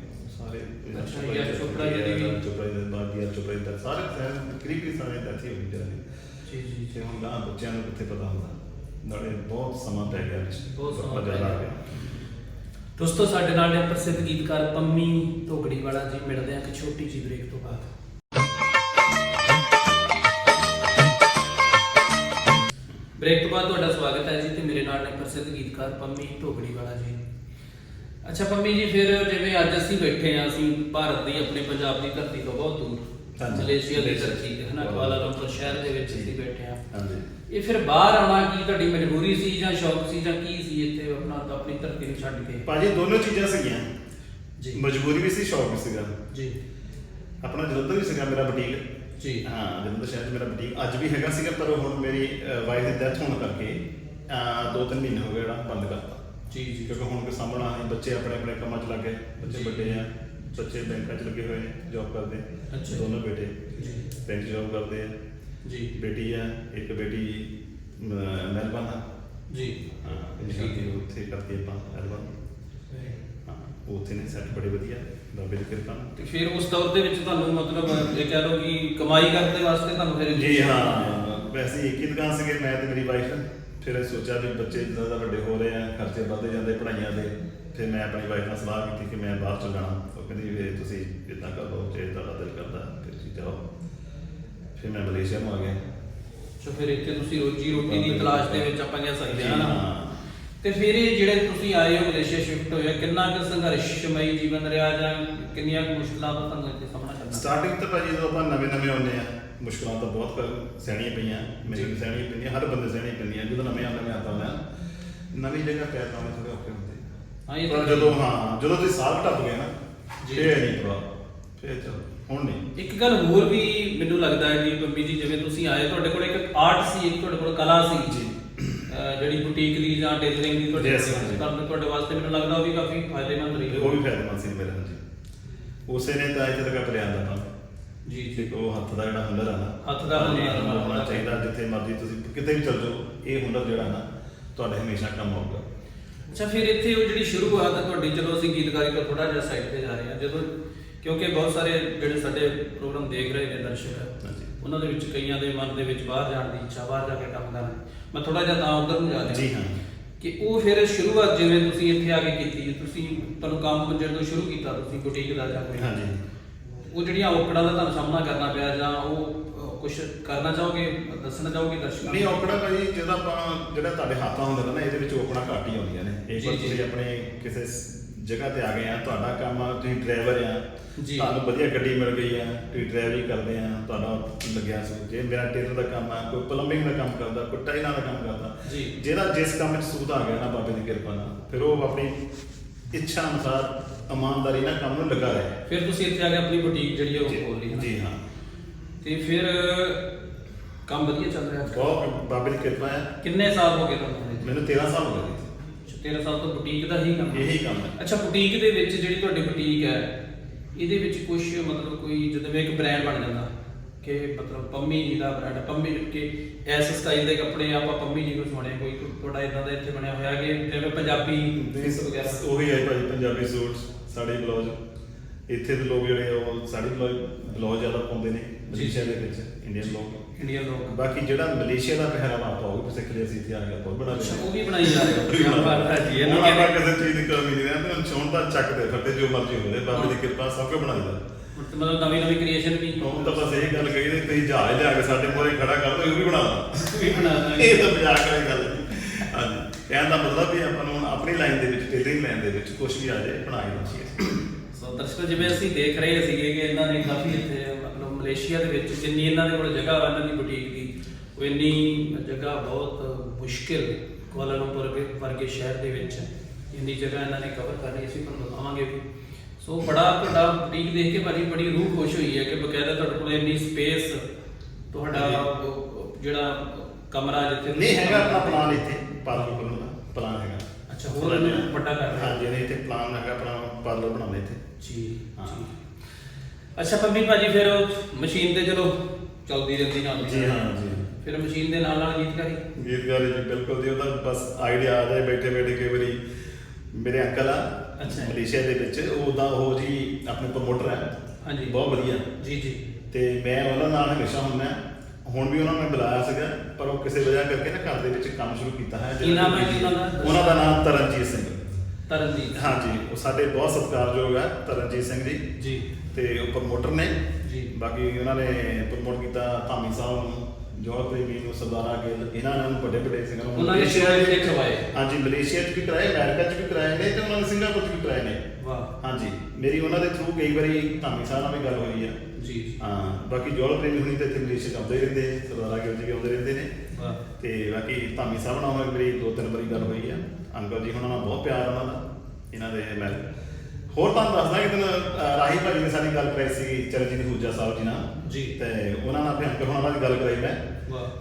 ਸਾਰੇ ਅੱਛਾ, ਯਾਰ ਚੋਪੜਾ ਜਿਹੜੀ ਵੀ- ਚੋਪੜਾ ਦੇ ਬਾਅਦ ਯਾਰ ਚੋਪੜਾ ਦੇ ਸਾਰੇ ਸਾਰੇ ਕਰੀਬ ਸਾਰੇ ਡੈਥ ਹੀ ਹੋ ਗਈ ਜਰਾ ਜੀ ਜੀ ਤੇ ਹੁਣ ਗਾਂ ਬੱਚਿਆਂ ਨੂੰ ਕਿੱਥੇ ਪਤਾ ਹੁੰਦਾ ਨਾਲੇ ਬਹੁਤ ਸਮਾਂ ਪੈ ਗਿਆ ਵਿੱਚ ਬਹੁਤ ਸਮਾਂ ਪੈ ਜ਼ਿਆਦਾ ਗਿਆ। ਦੋਸਤੋ ਸਾਡੇ ਨਾਲ ਨੇ ਪ੍ਰਸਿੱਧ ਗੀਤਕਾਰ ਪੰਮੀ ਧੋਗੜੀ ਵਾਲਾ ਜੀ ਮਿਲਦੇ ਆ ਇੱਕ ਛੋਟੀ ਜਿਹੀ ਬ੍ਰੇਕ ਤੋਂ ਬਾਅਦ। ਬ੍ਰੇਕ ਤੋਂ ਬਾਅਦ ਤੁਹਾਡਾ ਸਵਾਗਤ ਹੈ ਜੀ ਤੇ ਮੇਰੇ ਨਾਲ ਨੇ ਪ੍ਰਸਿੱਧ ਗੀਤਕਾਰ ਪੰਮੀ ਢੋਗੜੀ ਵਾਲਾ ਜੀ। ਅੱਛਾ ਪੰਮੀ ਜੀ ਫਿਰ ਜਿਵੇਂ ਅੱਜ ਅਸੀਂ ਬੈਠੇ ਆ ਅਸੀਂ ਭਾਰਤ ਦੀ ਆਪਣੇ ਪੰਜਾਬ ਦੀ ਧਰਤੀ ਤੋਂ ਬਹੁਤ ਦੂਰ ਹਾਂਜੀ। ਮਲੇਸ਼ੀਆ ਦੀ। ਧਰਤੀ ਤੇ ਹਨਾ ਬਹੁਤ ਕੁਆਲਾ ਲੰਪੁਰ ਸ਼ਹਿਰ ਦੇ ਵਿੱਚ ਅਸੀਂ ਬੈਠੇ ਆ ਹਾਂਜੀ। ਇਹ ਫਿਰ ਬਾਹਰ ਆਉਣਾ ਕੀ ਤੁਹਾਡੀ ਮਜਬੂਰੀ ਸੀ ਜਾਂ ਸ਼ੌਕ ਸੀ ਜਾਂ ਕੀ ਸੀ ਇੱਥੇ ਆਪਣਾ ਆਪਣੀ ਧਰਤੀ ਨੂੰ ਛੱਡ ਕੇ? ਭਾਜੀ ਦੋਨੋਂ ਚੀਜ਼ਾਂ ਸੀਗੀਆਂ। ਜੀ। ਮਜਬੂਰੀ ਵੀ ਸੀ ਸ਼ੌਕ ਵੀ ਸੀਗਾ। ਜੀ। ਆਪਣਾ ਜਲੰਧਰ ਵੀ ਸੀਗਾ ਮੇਰਾ ਬੁਟੀਕ। ਜੀ। ਹਾਂ ਜਲੰਧਰ ਸ਼ਹਿਰ 'ਚ ਮੇਰਾ ਬੁਟੀਕ। ਅੱਜ ਵੀ ਹੈਗਾ ਸੀਗਾ ਪਰ ਹੁਣ ਮੇਰੀ ਵਾਈਫ ਦੀ ਡੈਥ ਹੋਣ ਕਰਕੇ ਅਹ, ਦੋ ਤਿੰਨ ਮਹੀਨੇ ਹੋ ਗਏ ਜਿਹੜਾ ਬੰਦ ਕਰਤਾ। ਜੀ ਜੀ ਕਿਉਂਕਿ ਹੁਣ ਕੋਈ ਸਾਹਮਣਾ ਨਹੀਂ ਬੱਚੇ ਆਪਣੇ ਆਪਣੇ ਕੰਮਾਂ 'ਚ ਲੱਗੇ ਬੱਚੇ ਜੀ। ਵੱਡੇ ਆ ਬੱਚੇ ਬੈਂਕਾਂ 'ਚ ਲੱਗੇ ਹੋਏ ਨੇ ਜੌਬ ਕਰਦੇ ਅੱਛਾ। ਦੋਨੋਂ ਬੇਟੇ ਜੀ। ਬੈਂਕ ਜੌਬ ਕਰਦੇ ਆ। ਜੀ। ਬੇਟੀ ਆ ਇੱਕ ਬੇਟੀ ਮੈਲਬਨ ਆ। ਜੀ। ਹਾਂ ਨਿਸ਼ਾਨੀ ਹੈ। ਉੱਥੇ ਕਰਦੀ ਆਪਾਂ ਮੈਲਬਨ ਹਾਂ ਉਹ ਉੱਥੇ ਨੇ ਸੈੱਟ ਬੜੇ ਵਧੀਆ ਬਾਬੇ ਦੀ ਕਿਰਪਾ। ਨਾਲ ਤੇ ਫਿਰ ਉਸ ਦੌਰ ਦੇ ਵਿੱਚ ਤੁਹਾਨੂੰ ਮਤਲਬ ਇਹ ਕਹਿ ਲਓ ਕਿ ਕਮਾਈ ਕਰਨ ਦੇ ਵਾਸਤੇ ਤੁਹਾਨੂੰ ਫਿਰ ਜੀ ਹਾਂ ਵੈਸੇ ਹੀ। ਇੱਕ ਹੀ ਦੁਕਾਨ ਸੀਗੇ ਮੈਂ ਤੇ ਮੇਰੀ ਵਾਈਫ ਫਿਰ ਇਹ ਸੋਚਿਆ ਵੀ ਬੱਚੇ ਜ਼ਿਆਦਾ ਵੱਡੇ ਹੋ ਰਹੇ ਆ ਖਰਚੇ ਵੱਧਦੇ ਜਾਂਦੇ ਪੜ੍ਹਾਈਆਂ ਦੇ ਫਿਰ ਮੈਂ ਆਪਣੀ ਵਾਈਫ ਨਾਲ ਸਲਾਹ ਕੀਤੀ ਕਿ ਮੈਂ ਬਾਹਰ ਚਲ ਜਾਣਾ। ਉਹ ਕਹਿੰਦੀ ਵੀ ਤੁਸੀਂ ਇਦਾਂ ਕਰ ਲਓ ਜੇ ਤੁਹਾਡਾ ਦਿਲ ਕਰਦਾ ਫਿਰ ਤੁਸੀਂ ਜਾਓ। ਫਿਰ ਮੈਂ ਮਲੇਸ਼ੀਆ ਨੂੰ ਆ ਗਿਆ। ਸੋ ਫਿਰ ਇੱਥੇ ਤੁਸੀਂ ਰੋਜੀ ਰੋਟੀ ਦੀ ਤਲਾਸ਼ ਦੇ ਵਿੱਚ ਆਪਾਂ ਕਹਿ ਸਕਦੇ ਹਾਂ ਨਾ। ਹਾਂ। ਤੇ ਫਿਰ ਇਹ ਜਿਹੜੇ ਤੁਸੀਂ ਆਏ ਹੋ ਮਲੇਸ਼ੀਆ ਸ਼ਿਫਟ ਹੋਏ ਕਿੰਨਾ ਕੁ ਸੰਘਰਸ਼ਮਈ ਜੀਵਨ ਰਿਹਾ ਜਾਂ ਕਿੰਨੀਆਂ ਕੁ ਮੁਸ਼ਕਲਾਂ ਦਾ ਤੁਹਾਨੂੰ ਇੱਥੇ ਸਾਹਮਣਾ ਕਰਨਾ? ਸਟਾਰਟਿੰਗ ਤਾਂ ਭਾਜੀ ਜਦੋਂ ਆਪਾਂ ਨਵੇਂ ਨਵੇਂ ਆਉਂਦੇ ਆ ਮੁਸ਼ਕਲਾਂ ਤਾਂ ਬਹੁਤ ਕਰ- ਸਹਿਣੀਆਂ ਪਈਆਂ ਮੈਨੂੰ ਵੀ ਸਹਿਣੀਆਂ ਪੈਂਦੀਆਂ ਹਰ ਬੰਦੇ ਸਹਿਣੀਆਂ ਪੈਂਦੀਆਂ ਜਦੋਂ ਨਵੇਂ ਆਉਂਦੇ ਮੈਂ ਆਉਂਦਾ ਮੈਂ ਨਵੀਂ ਜਗ੍ਹਾ ਪੈਰ ਪਾਉਣੇ ਥੋੜੇ ਔਖੇ ਹੁੰਦੇ ਹਾਂ, ਇਹ ਪਰ ਤਾਂ- ਜਦੋਂ ਹਾਂ ਜਦੋਂ ਤੁਸੀਂ ਸਾਲ ਟੱਪ ਗਏ ਨਾ ਜੀ। ਫੇਰ ਨਹੀਂ ਪੜਾ ਫੇਰ ਚਲ ਹੁਣ ਨਹੀਂ ਇੱਕ ਗੱਲ ਹੋਰ ਵੀ ਮੈਨੂੰ ਲੱਗਦਾ ਹੈ ਜੀ ਪੰਮੀ ਜੀ ਜਿਵੇਂ ਤੁਸੀਂ ਆਏ ਤੁਹਾਡੇ ਕੋਲ ਇੱਕ ਆਰਟ ਸੀ ਇੱਕ ਤੁਹਾਡੇ ਕੋਲ ਕਲਾ ਸੀ ਜੀ। ਜਿਹੜੀ ਬੁਟੀਕ ਦੀ ਜਾਂ ਟੇਲਰਿੰਗ ਦੀ ਤੁਹਾਡੇ Yes, ਹਾਂਜੀ। ਤੁਹਾਨੂੰ ਤੁਹਾਡੇ ਵਾਸਤੇ ਮੈਨੂੰ ਲੱਗਦਾ ਉਹ ਵੀ ਕਾਫੀ ਫਾਇਦੇਮੰਦ ਰਹੀ ਉਹ ਵੀ ਫਾਇਦੇਮੰਦ ਸੀ ਮੇਰੇ ਹਾਂਜੀ ਉਸੇ ਨੇ ਤਾਂ ਇੱਥੇ ਤੱਕ ਲਿਆਂਦਾ ਤਾਂ ਜੀ ਜੀ। ਉਹ ਹੱਥ ਦਾ ਜਿਹੜਾ ਹੁਨਰ ਆ ਨਾ ਹੱਥ ਦਾ ਹੁਨਰ ਇਹ ਹੋਣਾ ਚਾਹੀਦਾ ਜਿੱਥੇ ਮਰਜ਼ੀ ਤੁਸੀਂ ਕਿਤੇ ਵੀ ਚਲ ਜਾਓ ਇਹ ਹੁਨਰ ਜਿਹੜਾ ਨਾ ਤੁਹਾਡੇ ਹਮੇਸ਼ਾ ਕੰਮ ਆਊਗਾ। ਅੱਛਾ ਫਿਰ ਇੱਥੇ ਉਹ ਜਿਹੜੀ ਸ਼ੁਰੂਆਤ ਹੈ ਤੁਹਾਡੀ ਚਲੋ ਅਸੀਂ ਗੀਤਕਾਰੀ ਤੋਂ ਥੋੜਾ ਜਿਹਾ ਸਾਈਡ ਤੇ ਜਾ ਰਹੇ ਹਾਂ ਜਦੋਂ ਕਿਉਂਕਿ ਬਹੁਤ ਸਾਰੇ ਜਿਹੜੇ ਸਾਡੇ ਪ੍ਰੋਗਰਾਮ ਦੇਖ ਰਹੇ ਨੇ ਦਰਸ਼ਕ। ਹਾਂਜੀ। ਉਹਨਾਂ ਦੇ ਵਿੱਚ ਕਈਆਂ ਦੇ ਮਨ ਦੇ ਵਿੱਚ ਬਾਹਰ ਜਾਣ ਦੀ ਇੱਛਾ ਬਾਹਰ ਜਾ ਕੇ ਕੰਮ ਕਰਨਾ ਮੈਂ ਥੋੜਾ ਜਿਹਾ ਤਾਂ ਉਧਰ ਨੂੰ ਜਾ ਰਿਹਾ। ਜੀ ਹਾਂ। ਕਿ ਉਹ ਫਿਰ ਸ਼ੁਰੂਆਤ ਜਿਵੇਂ ਤੁਸੀਂ ਇੱਥੇ ਆ ਕੇ ਕੀਤੀ ਤੁਸੀਂ ਤੁਹਾਨੂੰ ਕੰਮ ਜਦੋਂ ਸ਼ੁਰੂ ਕੀਤਾ ਤੁਸੀਂ ਬੁਟੀਕ ਦਾ ਜਾਂ ਕੋਈ ਹਾਂਜੀ। ਉਹ ਜਿਹੜੀਆਂ ਔਕੜਾਂ ਦਾ ਤੁਹਾਨੂੰ ਸਾਹਮਣਾ ਕਰਨਾ ਪਿਆ ਜਾਂ ਉਹ ਕੁਝ ਕਰਨਾ ਚਾਹੋਗੇ ਦੱਸਣਾ ਚਾਹੋਗੇ ਦਰਸ਼ਕਾਂ ਨਹੀਂ ਔਕੜਾ ਭਾਜੀ ਜਦੋਂ ਆਪਾਂ ਜਿਹੜਾ ਤੁਹਾਡੇ ਹੱਥਾਂ ਹੁੰਦਾ ਨਾ ਇਹਦੇ ਵਿੱਚ ਔਕੜਾਂ ਘੱਟ ਹੀ ਆਉਂਦੀਆਂ ਨੇ। ਜੀ, ਜੀ। ਤੁਸੀਂ ਆਪਣੇ ਕਿਸੇ ਜਗ੍ਹਾ ਤੇ ਆ ਗਏ ਆ ਤੁਹਾਡਾ ਕੰਮ ਆ ਤੁਸੀਂ ਡਰਾਈਵਰ ਆ ਜੀ। ਤੁਹਾਨੂੰ ਵਧੀਆ ਗੱਡੀ ਮਿਲ ਗਈ ਆ ਤੁਸੀਂ ਡਰਾਈਵਰੀ ਕਰਦੇ ਆ ਤੁਹਾਡਾ ਲੱਗਿਆ ਸੀ ਜੇ ਮੇਰਾ ਟੇਲਰ ਦਾ ਕੰਮ ਆ ਕੋਈ ਪਲੰਬਿੰਗ ਦਾ ਕੰਮ ਕਰਦਾ ਕੋਈ ਟਾਈਲਾਂ ਦਾ ਕੰਮ ਕਰਦਾ ਜੀ। ਜਿਹੜਾ ਜਿਸ ਕੰਮ 'ਚ ਸੂਤ ਆ ਗਿਆ ਨਾ ਬਾਬੇ ਦੀ ਕਿਰਪਾ ਨਾਲ ਫਿਰ ਉਹ ਆਪਣੀ ਇੱਛਾ ਅਨੁਸਾਰ ਇਮਾਨਦਾਰੀ ਨਾਲ ਕੰਮ ਨੂੰ ਲੱਗਾ ਰਿਹਾ ਫਿਰ ਤੁਸੀਂ ਇੱਥੇ ਆ ਕੇ ਆਪਣੀ ਬੁਟੀਕ ਜਿਹੜੀ ਹੈ ਉਹ ਖੋਲ ਲਈ ਹੈ ਨਾ? ਜੀ ਹਾਂ ਤੇ ਫਿਰ ਕੰਮ ਵਧੀਆ ਚੱਲ ਰਿਹਾ ਬਹੁਤ ਬਾਬੇ ਦੀ ਕਿਰਪਾ ਹੈ ਕਿੰਨੇ ਸਾਲ ਹੋ ਗਏ ਤੁਹਾਨੂੰ? ਮੈਨੂੰ 13 ਸਾਲ ਹੋ ਗਏ 13 ਸਾਲ ਤੋਂ ਬੁਟੀਕ ਦਾ ਹੀ ਕੰਮ ਇਹੀ ਕੰਮ ਹੈ। ਅੱਛਾ ਬੁਟੀਕ ਦੇ ਵਿੱਚ ਜਿਹੜੀ ਤੁਹਾਡੀ ਬੁਟੀਕ ਹੈ ਇਹਦੇ ਵਿੱਚ ਕੁਝ ਮਤਲਬ ਕੋਈ ਜਦੋਂ ਇੱਕ ਬ੍ਰਾਂਡ ਬਣ ਜਾਂਦਾ ਕਿ ਮਤਲਬ ਪੰਮੀ ਜੀ ਦਾ ਬ੍ਰਾਂਡ ਪੰਮੀ ਕਿ ਇਸ ਸਟਾਈਲ ਦੇ ਕੱਪੜੇ ਆਪਾਂ ਪੰਮੀ ਜੀ ਨੂੰ ਸੁਣੇ ਕੋਈ ਤੁਹਾਡਾ ਇਦਾਂ ਦਾ ਇੱਥੇ ਬਣਿਆ ਹੋਇਆ ਕਿ ਜਿਵੇਂ ਪੰਜਾਬੀ ਸੂਟ ਵਗੈਰਾ। ਉਹੀ ਹੈ ਭਾਈ ਪੰਜਾਬੀ ਸੂਟ ਸਾੜੀ ਬਲੌਜ ਇੱਥੇ ਦੇ ਲੋਕ ਜਿਹੜੇ ਉਹ ਸਾੜੀ ਬਲੌਜ ਬਲੌਜ ਜ਼ਿਆਦਾ ਪਾਉਂਦੇ ਨੇ ਮਲੇਸ਼ੀਆ ਦੇ ਵਿੱਚ ਇੰਡੀਅਨ ਲੋਕ। ਇੰਡੀਅਨ ਲੋਕ। ਬਾਕੀ ਜਿਹੜਾ ਮਲੇਸ਼ੀਆ ਦਾ ਪਹਿਰਾਵਾ ਆਪਾਂ ਉਹ ਵੀ ਸਿੱਖ ਲਿਆ ਸੀ ਇੱਥੇ ਆ ਕੇ ਬਹੁਤ ਬੜਾ ਅੱਛਾ ਉਹ ਵੀ ਬਣਾਈ ਜਾ ਰਹੇ ਹੋ। ਹੈ ਜੀ ਇਹਨੂੰ ਹੁਣ ਆਪਾਂ ਕਹਿੰਦੇ ਕਿਸੇ ਚੀਜ਼ ਦੀ ਕਮੀ ਨਹੀਂ ਰਹਿੰਦੀ ਹੁਣ ਛੋਣ ਦਾ ਚੱਕ ਦੇ ਫੱਟੇ ਜੋ ਮਰਜ਼ੀ ਹੋਵੇ ਬਾਬੇ ਦੀ ਕਿਰਪਾ ਸਭ ਕੁਝ ਬਣਾ ਦਿੰਦਾ ਮਤਲਬ ਨਵੀਂ ਨਵੀਂ ਕ੍ਰੀਏਸ਼ਨ ਵੀ ਹੁਣ ਤਾਂ ਬਸ ਇਹ ਗੱਲ ਕਹੀ ਤੇ ਤੁਸੀਂ ਜਹਾਜ਼ ਲਿਆ ਕੇ ਸਾਡੇ ਮੋਰੇ ਖੜਾ ਕਰ ਦੋ ਇਹ ਵੀ ਬਣਾ ਦਾਂ। ਵੀ ਬਣਾ ਦਾਂਗੇ। ਇਹ ਤਾਂ ਮਜ਼ਾਕ ਵਾਲੀ ਗੱਲ ਹੈ। ਹਾਂਜੀ ਕਹਿਣ ਦਾ ਮਤਲਬ ਵੀ ਆਪਾਂ ਨੂੰ ਹੁਣ ਆਪਣੀ ਲਾਈਨ ਦੇ ਵਿੱਚ ਟੇਲਰਿੰਗ ਲਾਈਨ ਦੇ ਵਿੱਚ ਕੁਝ ਵੀ ਆ ਜਾਏ ਬਣਾ ਕੇ ਰੱਖੀਏ। ਸੋ ਦਰਸ਼ਕੋ ਜਿਵੇਂ ਅਸੀਂ ਦੇਖ ਰਹੇ ਸੀਗੇ ਕਿ ਇਹਨਾਂ ਨੇ ਕਾਫੀ ਇੱਥੇ ਮਲੇਸ਼ੀਆ ਦੇ ਵਿੱਚ ਜਿੰਨੀ ਇਹਨਾਂ ਦੇ ਕੋਲ ਜਗ੍ਹਾ ਵਾ ਇਹਨਾਂ ਦੀ ਬੁਟੀਕ ਦੀ ਉਹ ਇੰਨੀ ਜਗ੍ਹਾ ਬਹੁਤ ਮੁਸ਼ਕਿਲ ਕੁਆਲਾਲੰਪੁਰ ਵਰ- ਵਰਗੇ ਸ਼ਹਿਰ ਦੇ ਵਿੱਚ ਇੰਨੀ ਜਗ੍ਹਾ ਇਹਨਾਂ ਨੇ ਕਵਰ ਕਰਨੀ ਅਸੀਂ ਤੁਹਾਨੂੰ ਦਿਖਾਵਾਂਗੇ ਵੀ। ਸੋ ਬੜਾ ਤੁਹਾਡਾ ਬੁਟੀਕ ਦੇਖ ਕੇ ਭਾਜੀ ਬੜੀ ਰੂਹ ਖੁਸ਼ ਹੋਈ ਹੈ ਕਿ ਬਕਾਇਦਾ ਤੁਹਾਡੇ ਕੋਲ ਇੰਨੀ ਸਪੇਸ ਤੁਹਾਡਾ ਜਿਹੜਾ ਕਮਰਾ ਜਿੱਥੇ ਨਹੀਂ ਹੈਗਾ ਆਪਣਾ ਪਲਾਨ ਇੱਥੇ ਪਾਰਲਰ ਕੋਲ ਦਾ ਪਲਾਨ ਹੈਗਾ। ਅੱਛਾ, ਹੋਰ ਵੱਡਾ ਕਰ ਰਹੇ ਹੋ? ਇੱਥੇ ਪਲਾਨ ਹੈਗਾ ਆਪਣਾ ਪਾਰਲਰ ਬਣਾਉਣਾ ਇੱਥੇ। ਜੀ ਹਾਂ। ਅੱਛਾ ਪੰਮੀ ਭਾਜੀ ਫਿਰ ਉਹ ਮਸ਼ੀਨ ਤੇ ਚਲੋ ਚਲਦੀ ਰਹਿੰਦੀ ਨਾਲ ਦੀ ਜੀ, ਨਾਲ। ਹਾਂ, ਜੀ। ਫਿਰ ਮਸ਼ੀਨ ਦੇ ਨਾਲ ਨਾਲ ਗੀਤਕਾਰੀ ਗੀਤਕਾਰੀ ਜੀ ਬਿਲਕੁਲ ਜੀ ਉਹਦਾ ਬਸ ਆਈਡੀਆ ਆ ਜਾਏ ਬੈਠੇ ਬੈਠੇ ਕਈ ਵਾਰੀ ਮੇਰੇ ਅੰਕਲ ਆ ਅੱਛਾ। ਮਲੇਸ਼ੀਆ ਦੇ ਵਿੱਚ ਉਹਦਾ ਉਹ ਜੀ ਆਪਣੇ ਪ੍ਰਮੋਟਰ ਹੈ ਹਾਂਜੀ। ਬਹੁਤ ਵਧੀਆ ਜੀ ਜੀ ਤੇ ਮੈਂ ਉਹਨਾਂ ਨਾਲ ਹਮੇਸ਼ਾ ਹੁੰਦਾ ਹੁਣ ਵੀ ਉਹਨਾਂ ਨੂੰ ਮੈਂ ਬੁਲਾਇਆ ਸੀਗਾ ਪਰ ਉਹ ਕਿਸੇ ਵਜ੍ਹਾ ਕਰਕੇ ਨਾ ਘਰ ਦੇ ਵਿੱਚ ਕੰਮ ਸ਼ੁਰੂ ਕੀਤਾ ਹੈ ਕੀ ਨਾਮ ਹੈ ਜੀ ਉਹਨਾਂ ਦਾ? ਉਹਨਾਂ ਦਾ ਨਾਮ ਤਰਨਜੀਤ ਸਿੰਘ ਤਰਨਜੀਤ ਹਾਂਜੀ ਉਹ ਸਾਡੇ ਬਹੁਤ ਸਤਿਕਾਰਯੋਗ ਹੈ ਤਰਨਜੀਤ ਸਿੰਘ ਜੀ ਜੀ ਤੇ ਉਹ ਪ੍ਰਮੋਟਰ ਨੇ। ਜੀ। ਬਾਕੀ ਉਹਨਾਂ ਨੇ ਪ੍ਰਮੋਟ ਕੀਤਾ ਧਾਮੀ ਸਾਹਿਬ ਨੂੰ ਜੋਹਰ ਪ੍ਰੇਮੀ ਨੂੰ ਸਰਦਾਰਾ ਗਿੱਲ ਇਹਨਾਂ ਨੇ ਉਹਨੂੰ ਵੱਡੇ ਵੱਡੇ ਸਿੰਘਾਂ ਨੂੰ ਉਹਨਾਂ ਨੇ ਸ਼ੋਅ ਇੱਥੇ ਕਰਵਾਏ। ਹਾਂਜੀ ਮਲੇਸ਼ੀਆ 'ਚ ਵੀ ਕਰਾਏ ਅਮਰੀਕਾ 'ਚ ਵੀ ਕਰਾਏ ਨੇ ਤੇ ਉਹਨਾਂ ਨੇ ਸਿੰਗਾਪੁਰ 'ਚ ਵੀ ਕਰਾਏ ਨੇ। ਵਾਹ। ਹਾਂਜੀ ਮੇਰੀ ਉਹਨਾਂ ਦੇ ਥਰੂ ਕਈ ਵਾਰੀ ਧਾਮੀ ਸਾਹਿਬ ਨਾਲ ਵੀ ਗੱਲ ਹੋਈ ਆ। ਜੀ। ਹਾਂ ਬਾਕੀ ਜੋਹਰ ਪ੍ਰੇਮੀ ਹੁਣੀ ਤੇ ਇੱਥੇ ਮਲੇਸ਼ੀਆ 'ਚ ਆਉਂਦੇ ਰਹਿੰਦੇ ਸਰਦਾਰਾ ਗਿੱਲ ਜੀ ਵੀ ਆਉਂਦੇ ਰਹਿੰਦੇ ਨੇ। ਵਾਹ। ਤੇ ਬਾਕੀ ਧਾਮੀ ਸਾਹਿਬ ਨਾਲ ਮੇਰੀ ਦੋ ਤਿੰਨ ਵਾਰੀ ਗੱਲ ਹੋਈ ਆ। ਅੰਕਲ ਜੀ ਹੁਣਾਂ ਨਾਲ ਬਹੁਤ ਪਿਆਰ ਉਹਨਾਂ ਦਾ ਇਹਨਾਂ ਦੇ ਮੈਂ ਹੋਰ ਤੁਹਾਨੂੰ ਦੱਸਦਾ ਕਿ ਅਹ, ਰਾਹੀ ਭਾਜੀ ਨੇ ਸਾਡੀ ਗੱਲ ਕਰਾਈ ਸੀ ਚਰਨਜੀਤ ਹੂਜਾ ਸਾਹਿਬ ਜੀ ਨਾਲ। ਜੀ। ਤੇ ਉਹਨਾਂ ਨਾਲ ਫਿਰ ਅੰਕਲ ਹੁਣਾਂ ਵੀ ਗੱਲ ਕਰਾਈ ਮੈਂ।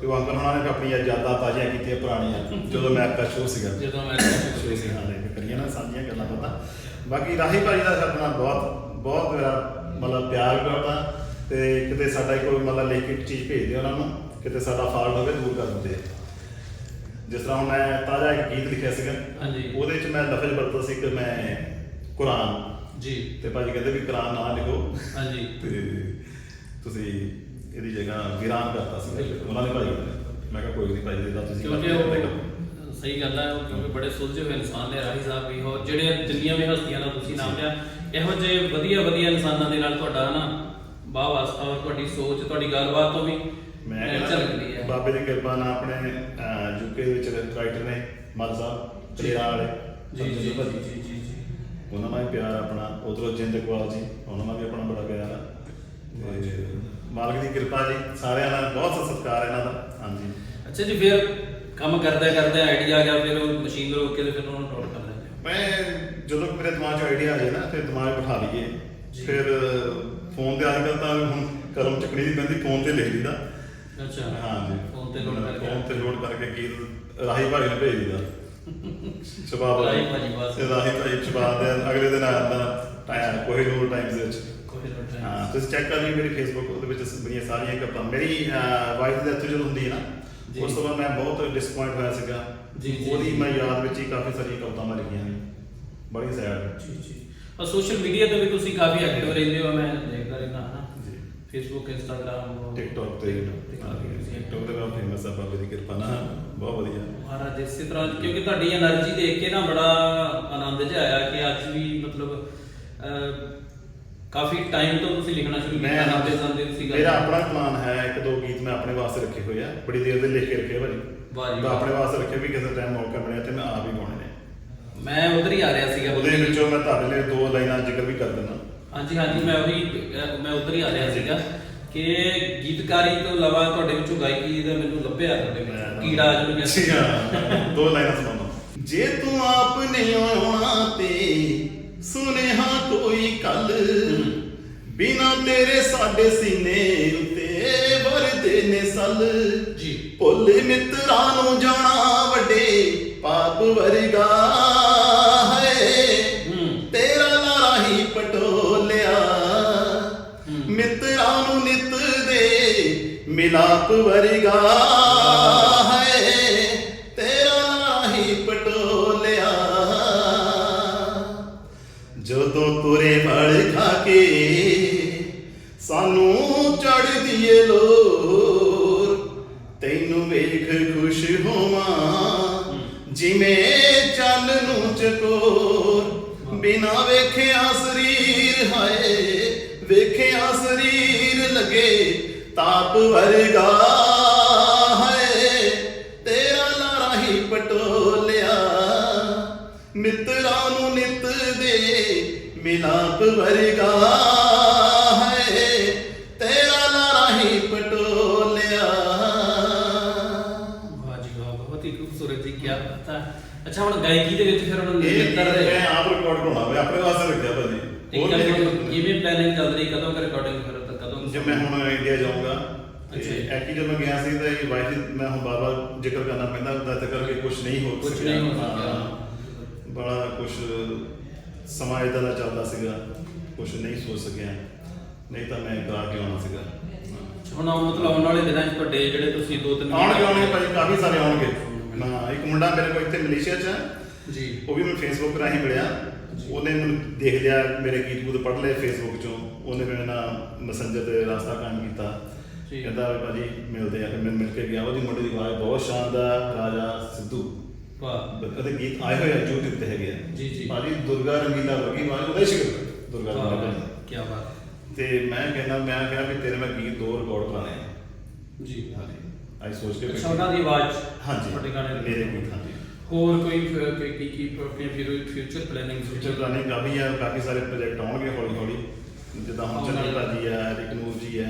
ਤੇ ਉਹ ਅੰਕਲ ਹੁਣਾਂ ਨੇ ਆਪਣੀਆਂ ਯਾਦਾਂ ਤਾਜ਼ੀਆਂ ਕੀਤੀਆਂ ਪੁਰਾਣੀਆਂ ਜਦੋਂ ਮੈਂ ਆਪਣਾ ਸ਼ੋਅ ਸੀਗਾ। ਜਦੋਂ ਮੈਂ ਸ਼ੋਅ ਸੀ ਹਾਂ ਦੇ ਕਰੀਆਂ ਨਾ ਸਾਂਝੀਆਂ ਗੱਲਾਂ ਪਤਾ ਬਾਕੀ ਰਾਹੀ ਭਾਜੀ ਦਾ ਸਾਡੇ ਬਹੁਤ ਬਹੁਤ ਮੇਰਾ ਮਤਲਬ ਪਿਆਰ ਕਰਦਾ। ਤੇ ਕਿਤੇ ਸਾਡਾ ਕੋਈ ਮਤਲਬ ਲਿਖ ਕੇ ਚੀਜ਼ ਭੇਜਦੇ ਉਹਨਾਂ ਨੂੰ ਕਿਤੇ ਸਾਡਾ ਫਾਲਟ ਹੋਵੇ ਦੂਰ ਕਰ ਦਿੰਦੇ ਆ। ਜਿਸ ਤਰ੍ਹਾਂ ਮੈਂ ਤਾਜ਼ਾ ਇੱਕ ਗੀਤ ਲਿਖਿਆ ਸੀਗਾ। ਹਾਂਜੀ। ਉਹਦੇ ਵਿੱਚ ਮੈਂ ਲਫ਼ਜ਼ ਵਰਤਦਾ ਸੀ ਕਿ ਮੈਂ ਕੁਰਾਨ ਜੀ ਤੇ ਭਾਜੀ ਕਹਿੰਦੇ ਵੀ ਕੁਰਾਨ ਨਾ ਲਿਖੋ ਹਾਂਜੀ ਤੇ ਤੁਸੀਂ ਇਹਦੀ ਜਗ੍ਹਾ ਵੀਰਾਨ ਕਰਤਾ ਸੀ। ਉਹਨਾਂ ਨੇ ਭਾਜੀ ਮੈਂ ਕਿਹਾ ਕੋਈ ਨਹੀਂ ਭਾਜੀ ਦਾ ਤੁਸੀਂ ਕਿਉਂਕਿ। ਉਹ ਸਹੀ ਗੱਲ ਹੈ ਉਹ ਕਿਉਂਕਿ ਬੜੇ ਸੁਲਝੇ ਹੋਏ ਇਨਸਾਨ ਨੇ ਰਾਹੀ ਸਾਹਿਬ ਵੀ ਹੋਰ ਜਿਹੜੇ ਜਿੰਨੀਆਂ ਵੀ ਹਸਤੀਆਂ ਦਾ ਤੁਸੀਂ ਨਾਮ ਲਿਆ ਇਹੋ ਜਿਹੇ ਵਧੀਆ ਵਧੀਆ ਇਨਸਾਨਾਂ ਦੇ ਨਾਲ ਤੁਹਾਡਾ ਨਾ ਵਾਹ ਵਾਸਤਾ ਔਰ ਤੁਹਾਡੀ ਸੋਚ ਤੁਹਾਡੀ ਗੱਲਬਾਤ ਤੋਂ ਵੀ ਮੈਂ ਝਲਕਦੀ ਹੈ ਬਾਬੇ ਦੀ ਕਿਰਪਾ ਨਾਲ ਆਪਣੇ ਯੂਕੇ ਵਿੱਚ ਰਾਈਟਰ ਨੇ ਸਾਹਿਬ ਜੀ। ਤੇਰਾ ਵਾਲੇ ਜੀ ਜੀ ਭਾਜੀ। ਜੀ ਜੀ ਜੀ ਉਹਨਾਂ ਨਾਲ ਵੀ ਪਿਆਰ ਆਪਣਾ ਉਧਰੋਂ ਜਿੰਦ ਇਕਬਾਲ ਜੀ ਉਹਨਾਂ ਨਾਲ ਵੀ ਆਪਣਾ ਬੜਾ ਪਿਆਰ ਆ। ਤੇ ਮਾਲਕ ਦੀ ਕਿਰਪਾ ਜੀ ਸਾਰਿਆਂ ਦਾ ਬਹੁਤ ਸਤਿਕਾਰ ਇਹਨਾਂ ਦਾ। ਹਾਂਜੀ। ਅੱਛਾ ਜੀ ਫਿਰ ਕੰਮ ਕਰਦਾ ਕਰਦਾ ਆਈਡੀਆ ਆ ਗਿਆ ਫਿਰ ਉਹ ਮਸ਼ੀਨ ਰੋਕ ਕੇ ਤੇ ਫਿਰ ਉਹਨੂੰ ਟੋਟ ਕਰ ਲੈਂਦੇ ਹੋ। ਮੈਂ ਜਦੋਂ ਮੇਰੇ ਦਿਮਾਗ 'ਚ ਆਈਡੀਆ ਆ ਜਾਏ ਨਾ ਫਿਰ ਦਿਮਾਗ ਬਿਠਾ ਲਈਏ। ਜੀ। ਫਿਰ ਫੋਨ ਤੇ ਅੱਜ ਤਾਂ ਹੁਣ ਕਲਮ ਚੱਕਣੀ ਦੀ ਪੈਂਦੀ ਫੋਨ ਤੇ ਲਿਖ ਲਈਦਾ। ਅੱਛਾ। ਹਾਂਜੀ। ਫੋਨ ਤੇ ਲੋਡ ਕਰਕੇ। ਫੋਨ ਤੇ ਲੋਡ ਕਰਕੇ ਗੀਤ ਰਾਹੀ ਭਾਈ ਨੂੰ ਭੇਜ ਦਿੰਦਾ ਸ਼ਬਾਬ ਰਾਹੀ ਭਾਜੀ ਬਸ। ਤੇ ਰਾਹੀ ਭਾਈ ਸ਼ਬਾਬ ਦੇ ਅਗਲੇ ਦਿਨ ਆਉਂਦਾ ਟਾਈਮ ਕੋਈ ਲੋਡ ਟਾਈਮਸ ਵਿੱਚ। ਲੋੜ ਨਹੀਂ ਹਾਂ ਤੁਸੀਂ ਚੈੱਕ ਕਰ ਲਈ ਮੇਰੀ ਫੇਸਬੁੱਕ ਉਹਦੇ ਵਿੱਚ ਬੜੀਆਂ ਸਾਰੀਆਂ ਕਪਾਂ ਮੇਰੀ ਵਾਈਫ ਦੀ ਡੈਥ ਜਦੋਂ ਹੁੰਦੀ ਹੈ। ਨਾ ਉਸ ਤੋਂ ਬਾਅਦ ਮੈਂ ਬਹੁਤ ਡਿਸਪਾਇੰਟ ਹੋਇਆ ਸੀਗਾ। ਜੀ, ਉਹਦੀ। ਮੈਂ ਯਾਦ ਵਿੱਚ ਹੀ ਕਾਫੀ ਸਾਰੀਆਂ ਕਵਿਤਾਵਾਂ ਲਿਖੀਆਂ ਨੇ। ਬੜੀ ਸੈਡ ਜੀ ਜੀ। ਔਰ ਸੋਸ਼ਲ ਮੀਡੀਆ ਤੇ ਵੀ ਤੁਸੀਂ ਕਾਫੀ ਐਕਟਿਵ ਰਹਿੰਦੇ ਹੋ ਮੈਂ ਦੇਖਦਾ ਰਹਿੰਦਾ ਹਾਂ ਫੇਸਬੁੱਕ ਇੰਸਟਾਗ੍ਰam ਟਿਕਟੌਕ ਤੇ ਟਿਕਟੌਕ ਤੇ ਬਹੁਤ ਫੇਮਸ ਆ ਬਾਬੇ ਦੀ ਕਿਰਪਾ ਨਾਲ। ਬਹੁਤ ਵਧੀਆ। ਮਹਾਰਾਜ ਇਸੇ ਤਰ੍ਹਾਂ ਕਿਉਂਕਿ ਤੁਹਾਡੀ એનર્ਜੀ ਦੇਖ ਕੇ ਨਾ ਬੜਾ ਆਨੰਦ ਜਿਹਾ ਆਇਆ ਕਿ ਅੱਜ ਵੀ ਮਤਲਬ ਕਾਫੀ ਟਾਈਮ ਤੋਂ ਤੁਸੀਂ ਲਿਖਣਾ ਸ਼ੁਰੂ ਕੀਤਾ ਨਾਤੇ ਸੰਦੇ ਤੁਸੀਂ ਮੇਰਾ ਆਪਣਾ ਪਲਾਨ ਹੈ ਇੱਕ ਦੋ ਗੀਤ ਮੈਂ ਆਪਣੇ ਵਾਸਤੇ ਰੱਖੇ ਹੋਏ ਆ। ਬੜੀ ਦੇਰ ਦੇ ਲਿਖ ਕੇ ਰੱਖੇ ਭਾਜੀ। ਵਾਹ ਜੀ ਮੈਂ ਆਪਣੇ ਵਾਸਤੇ ਰੱਖੇ ਵੀ ਕਿਸੇ ਟਾਈਮ ਮੌਕਾ ਮਿਲਿਆ ਤੇ ਮੈਂ ਆਪ ਹੀ ਗਾਉਣੇ ਨੇ। ਮੈਂ ਉਧਰ ਹੀ ਆ ਰਿਹਾ ਸੀਗਾ। ਉਹਦੇ ਵਿੱਚੋਂ ਮੈਂ ਤੁਹਾਡੇ ਲਈ ਦੋ ਲਾਈਨਾਂ ਜ਼ਿਕਰ ਵੀ ਕਰ ਦਿੰਦਾ। ਹਾਂਜੀ ਹਾਂਜੀ ਮੈਂ ਉਹੀ ਅਹ, ਮੈਂ ਉਧਰ ਹੀ ਆ ਰਿਹਾ ਸੀਗਾ ਕਿ ਗੀਤਕਾਰੀ ਤੋਂ ਇਲਾਵਾ ਤੁਹਾਡੇ ਵਿੱਚੋਂ ਗਾਇਕੀ ਦਾ ਮੈਨੂੰ ਲੱਭਿਆ ਤੁਹਾਡੇ ਵਿੱਚ ਕੀੜਾ ਜਿਹਨੂੰ ਕਹਿੰਦੇ ਠੀਕ ਆ ਦੋ ਲਾਈਨਾਂ ਸੁਣਾਉਣਾ ਜੇ ਤੂੰ ਆਪ ਨਹੀਂ ਆਉਣਾ ਤੇ ਸੁਨੇਹਾ ਕੋਈ ਕੱਲ ਬਿਨਾ ਤੇਰੇ ਸਾਡੇ ਸੀਨੇ ਉਤੇ ਵਰਦੇ ਨੇ ਸਲ। ਜੀ। ਭੁੱਲ ਮਿੱਤਰਾਂ ਨੂੰ ਜਾਣਾ ਵੱਡੇ ਪਾਪ ਵਰਗਾ। ਮਿਲਾਪ ਵਰਗਾ ਹੈ, ਤੇਰਾ ਹੀ ਪਟੋਲਿਆ। ਜਦੋਂ ਤੁਰੇ ਵੜ ਖਾ ਕੇ ਸਾਨੂੰ ਚੜਦੀ ਏ ਲੋਰ, ਤੈਨੂੰ ਵੇਖ ਖੁਸ਼ ਹੋਵਾਂ, ਜਿਵੇਂ ਚੰਨ ਨੂੰ ਚਕੋਰ। ਬਿਨਾ ਵੇਖਿਆ ਸਰੀਰ ਹਾਏ, ਵੇਖਿਆ ਸਰੀਰ ਲਗੇ ਤਾਪ ਵਰਗਾ ਹੈ। ਤੇਰਾ ਲਾਰਾ ਹੀ ਪਟੋਲਿਆ। ਮਿੱਤਰਾਂ ਨੂੰ ਨਿਤ ਦੇ ਮਿਲਾਪ ਵਰਗਾ ਹੈ। ਤੇਰਾ ਨਾਰਾ ਹੀ ਪਟੋਲਿਆ। ਵਾਹ ਜੀ ਵਾਹ ਬਹੁਤ ਹੀ ਖੂਬਸੂਰਤ ਜੀ ਕੀ ਬਾਤ ਹੈ ਅੱਛਾ ਹੁਣ ਗਾਇਕੀ ਦੇ ਵਿੱਚ ਫਿਰ ਉਹਨਾਂ ਨੇ ਇਹ ਰਹੇ ਮੈਂ ਆਪ ਰਿਕਾਰਡ ਮੈਂ ਆਪਣੇ ਵਾਸਤੇ ਰੱਖਿਆ ਭਾਜੀ। ਕਿਸੇ- ਕਿਵੇਂ ਪਲੈਨਿੰਗ ਚੱਲ ਰਹੀ ਕਦੋਂ ਕਰ ਰਿਕਾਰਡਿੰਗ ਜੇ ਮੈਂ ਹੁਣ ਇੰਡੀਆ ਜਾਊਂਗਾ ਅੱਛਾ ਜੀ। ਐਕੀ ਜਦੋਂ ਮੈਂ ਗਿਆ ਸੀ ਤਾਂ ਇਹ ਵਾਹਿਦ ਮੈਂ ਹੁਣ ਬਾਰ-ਬਾਰ ਜ਼ਿਕਰ ਕਰਨਾ ਪੈਂਦਾ ਹੁੰਦਾ ਤੇ ਕਰਕੇ ਕੁਝ ਨਹੀਂ ਹੋ ਕੁਛ। ਨਹੀਂ ਹੋ ਸਕਿਆ। ਹਾਂ। ਬੜਾ ਕੁਝ ਸਮਾਂ ਏਦਾਂ ਦਾ ਚੱਲਦਾ ਸੀਗਾ ਕੁਝ ਨਹੀਂ ਸੋਚ ਸਕਿਆ ਨਹੀਂ ਤਾਂ ਮੈਂ ਗਾ ਕੇ ਆਉਣਾ ਸੀਗਾ ਹਾਂ। ਹੁਣ ਆਉਣ- ਮਤਲਬ ਆਉਣ ਵਾਲੇ ਦਿਨਾਂ 'ਚ ਤੁਹਾਡੇ ਜਿਹੜੇ ਤੁਸੀਂ ਦੋ ਤਿੰਨ ਆਉਣਗੇ ਆਉਣਗੇ ਭਾਈ ਕਾਫੀ ਸਾਰੇ ਆਉਣਗੇ ਹਾਂ ਇੱਕ ਮੁੰਡਾ ਮੇਰੇ ਕੋਲ ਇੱਥੇ ਮਲੇਸ਼ੀਆ 'ਚ ਹੈ ਜੀ ਉਹ ਵੀ ਮੈਨੂੰ ਫੇਸਬੁੱਕ ਰਾਹੀਂ ਮਿਲਿਆ ਉਹਨੇ ਮੈਨੂੰ ਦੇਖ ਲਿਆ ਮੇਰੇ ਗੀਤ ਗੂਤ ਪੜ੍ਹ ਲਏ ਫੇਸਬੁੱਕ ਚੋਂ ਉਹਨੇ ਮੇਰੇ ਨਾਲ ਮੈਸੇਂਜਰ ਤੇ ਰਾਸਤਾ ਕਾਇਮ ਕੀਤਾ। ਜੀ। ਕਹਿੰਦਾ ਵੀ ਭਾਜੀ ਮਿਲਦੇ ਆ ਫਿਰ ਮੈਂ ਮਿਲ ਕੇ ਗਿਆ। ਉਹਦੀ ਮੁੰਡੇ ਦੀ ਆਵਾਜ਼ ਬਹੁਤ ਸ਼ਾਨਦਾਰ ਰਾਜਾ ਸਿੱਧੂ। ਵਾਹ। ਉਹਦੇ ਗੀਤ ਆਏ ਹੋਏ ਆ YouTube ਤੇ ਹੈਗੇ ਆ। ਜੀ, ਜੀ। ਭਾਜੀ ਦੁਰਗਾ ਰੰਗੀਲਾ ਵਰਗੀ ਆਵਾਜ਼ ਉਹਦੇ ਸ਼ਿਕਰ ਦੁਰਗਾ ਰੰਗੀਲਾ। ਕੀ ਬਾਤ। ਤੇ ਮੈਂ ਕਹਿੰਦਾ ਮੈਂ ਕਿਹਾ ਵੀ ਤੇਰੇ ਮੈਂ ਗੀਤ ਦੋ ਰਿਕਾਰਡ ਕਰਾਣੇ ਆ। ਜੀ। ਹਾਂਜੀ। ਅੱਜ ਸੋਚ ਕੇ ਉਹਨਾਂ ਦੀ ਆਵਾਜ਼? ਹਾਂਜੀ ਤੁਹਾਡੇ ਗਾਣੇ ਮੇਰੇ ਗੀਤ ਹਾਂਜੀ। ਹੋਰ ਕੋਈ ਕੀ ਕੀ ਆਪਣੇ ਫਿਊਚਰ ਪਲੈਨਿੰਗ ਫਿਊਚਰ ਪਲਾਨਿੰਗ ਕਾਫੀ ਆ ਕਾਫੀ ਸਾਰੇ ਪ੍ਰੋਜੈਕਟ ਆਉਣਗੇ ਹੌਲੀ ਹੌਲੀ ਜਿੱਦਾਂ ਹੁਣ ਚੰਨੀ। ਭਾਜੀ ਆ ਰਿਕਨੂਰ ਜੀ ਆ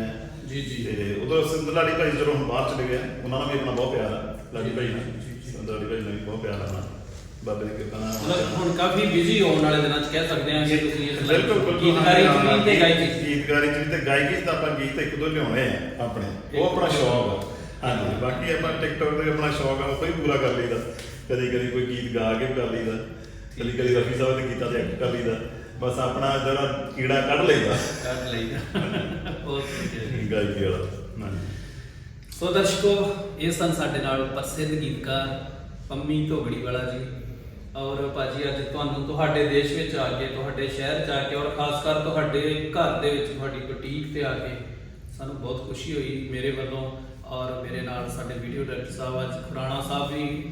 ਜੀ ਜੀ। ਤੇ ਉਧਰ ਸਿੰਧਲਾੜੀ ਭਾਈ ਜਦੋਂ ਹੁਣ ਬਾਹਰ ਚਲੇ ਗਏ ਉਹਨਾਂ ਨਾਲ ਵੀ ਆਪਣਾ ਬਹੁਤ ਪਿਆਰ ਆ ਲਾਡੀ ਭਾਈ ਨਾਲ। ਜੀ, ਜੀ। ਸਿੰਧਲਾੜੀ ਭਾਈ ਨਾਲ ਵੀ ਬਹੁਤ ਪਿਆਰ ਆ ਬਾਬੇ ਦੀ ਕਿਰਪਾ ਨਾਲ। ਮਤਲਬ ਹੁਣ ਕਾਫੀ ਬਿਜ਼ੀ ਹੋਣ ਵਾਲੇ ਦਿਨਾਂ 'ਚ ਕਹਿ ਸਕਦੇ ਹਾਂ ਕਿ ਤੁਸੀਂ ਇਸ ਲਈ ਬਿਲਕੁਲ ਬਿਲਕੁਲ। ਗੀਤਕਾਰੀ ਹਾਂ, ਵੀ ਤੇ ਗਾਇਕੀ। ਗੀਤਕਾਰੀ ਚ ਵੀ ਤੇ ਗਾਇਕੀ 'ਚ ਤਾਂ ਆਪਾਂ ਗੀਤ ਇੱਕ ਦੋ ਲਿਆਉਣੇ ਆ ਆਪਣੇ। ਉਹ ਆਪਣਾ ਸ਼ੌਕ ਆ। ਹਾਂਜੀ ਬਾਕੀ ਆਪਾਂ ਟਿਕਟੋਕ ਤੇ ਆਪਣਾ ਸ਼ੌਕ ਆ ਉਹ ਪੂਰਾ ਕਰ ਲਈਦਾ। ਕਦੀ ਕਦੀ ਕੋਈ ਗੀਤ ਗਾ ਕੇ ਵੀ ਕਰ ਲਈਦਾ। ਕਦੀ ਕਦੀ ਰਫੀ ਸਾਹਿਬ ਦੇ ਗੀਤਾਂ ਤੇ ਐਕਟ ਕਰ ਲਈਦਾ। ਬਸ ਆਪਣਾ ਜਿਹੜਾ ਕੀੜਾ ਕੱਢ ਲਈਦਾ। ਕਰ ਲਈਦਾ। ਬਹੁਤ ਵਧੀਆ ਜੀ। ਗਾਇਕੀ ਵਾਲਾ। ਹਾਂਜੀ। ਸੋ ਦਰਸ਼ਕੋ ਇਹ ਸਨ ਸਾਡੇ ਨਾਲ ਪ੍ਰਸਿੱਧ ਗੀਤਕਾਰ ਪੰਮੀ ਢੋਗੜੀ ਵਾਲਾ ਜੀ। ਔਰ ਭਾਜੀ ਅੱਜ ਤੁਹਾਨੂੰ ਤੁਹਾਡੇ ਦੇਸ਼ ਵਿੱਚ ਆ ਕੇ ਤੁਹਾਡੇ ਸ਼ਹਿਰ 'ਚ ਆ ਕੇ ਔਰ ਖਾਸ ਕਰ ਤੁਹਾਡੇ ਘਰ ਦੇ ਵਿੱਚ ਤੁਹਾਡੀ ਬੁਟੀਕ ਤੇ ਆ ਕੇ ਸਾਨੂੰ ਬਹੁਤ ਖੁਸ਼ੀ ਹੋਈ ਮੇਰੇ ਵੱਲੋਂ। ਔਰ ਮੇਰੇ ਨਾਲ ਸਾਡੇ ਵੀਡੀਓ ਡਾਇਰੈਕਟਰ ਸਾਹਿਬ ਅੱਜ ਖੁਰਾਣਾ ਸਾਹਿਬ ਵੀ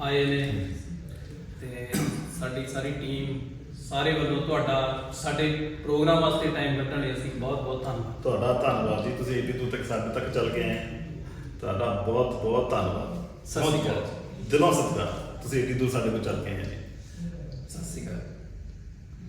ਆਏ ਨੇ। ਤੇ ਸਾਡੀ ਸਾਰੀ ਟੀਮ ਸਾਰੇ ਵੱਲੋਂ ਤੁਹਾਡਾ ਸਾਡੇ ਪ੍ਰੋਗਰਾਮ ਵਾਸਤੇ ਟਾਈਮ ਕੱਢਣ ਲਈ ਅਸੀਂ ਬਹੁਤ ਬਹੁਤ ਧੰਨਵਾਦ। ਤੁਹਾਡਾ ਧੰਨਵਾਦ ਜੀ। ਤੁਸੀਂ ਇੰਨੀ ਦੂਰ ਤੱਕ ਸਾਡੇ ਤੱਕ ਚੱਲ ਕੇ ਆਏ ਤੁਹਾਡਾ ਬਹੁਤ ਬਹੁਤ ਧੰਨਵਾਦ। ਸਤਿ ਸ਼੍ਰੀ ਅਕਾਲ। ਦਿਲੋਂ ਸਤਿਕਾਰ। ਤੁਸੀਂ ਇੰਨੀ ਦੂਰ ਸਾਡੇ ਕੋਲ ਚੱਲ ਕੇ ਆਏ ਜੀ।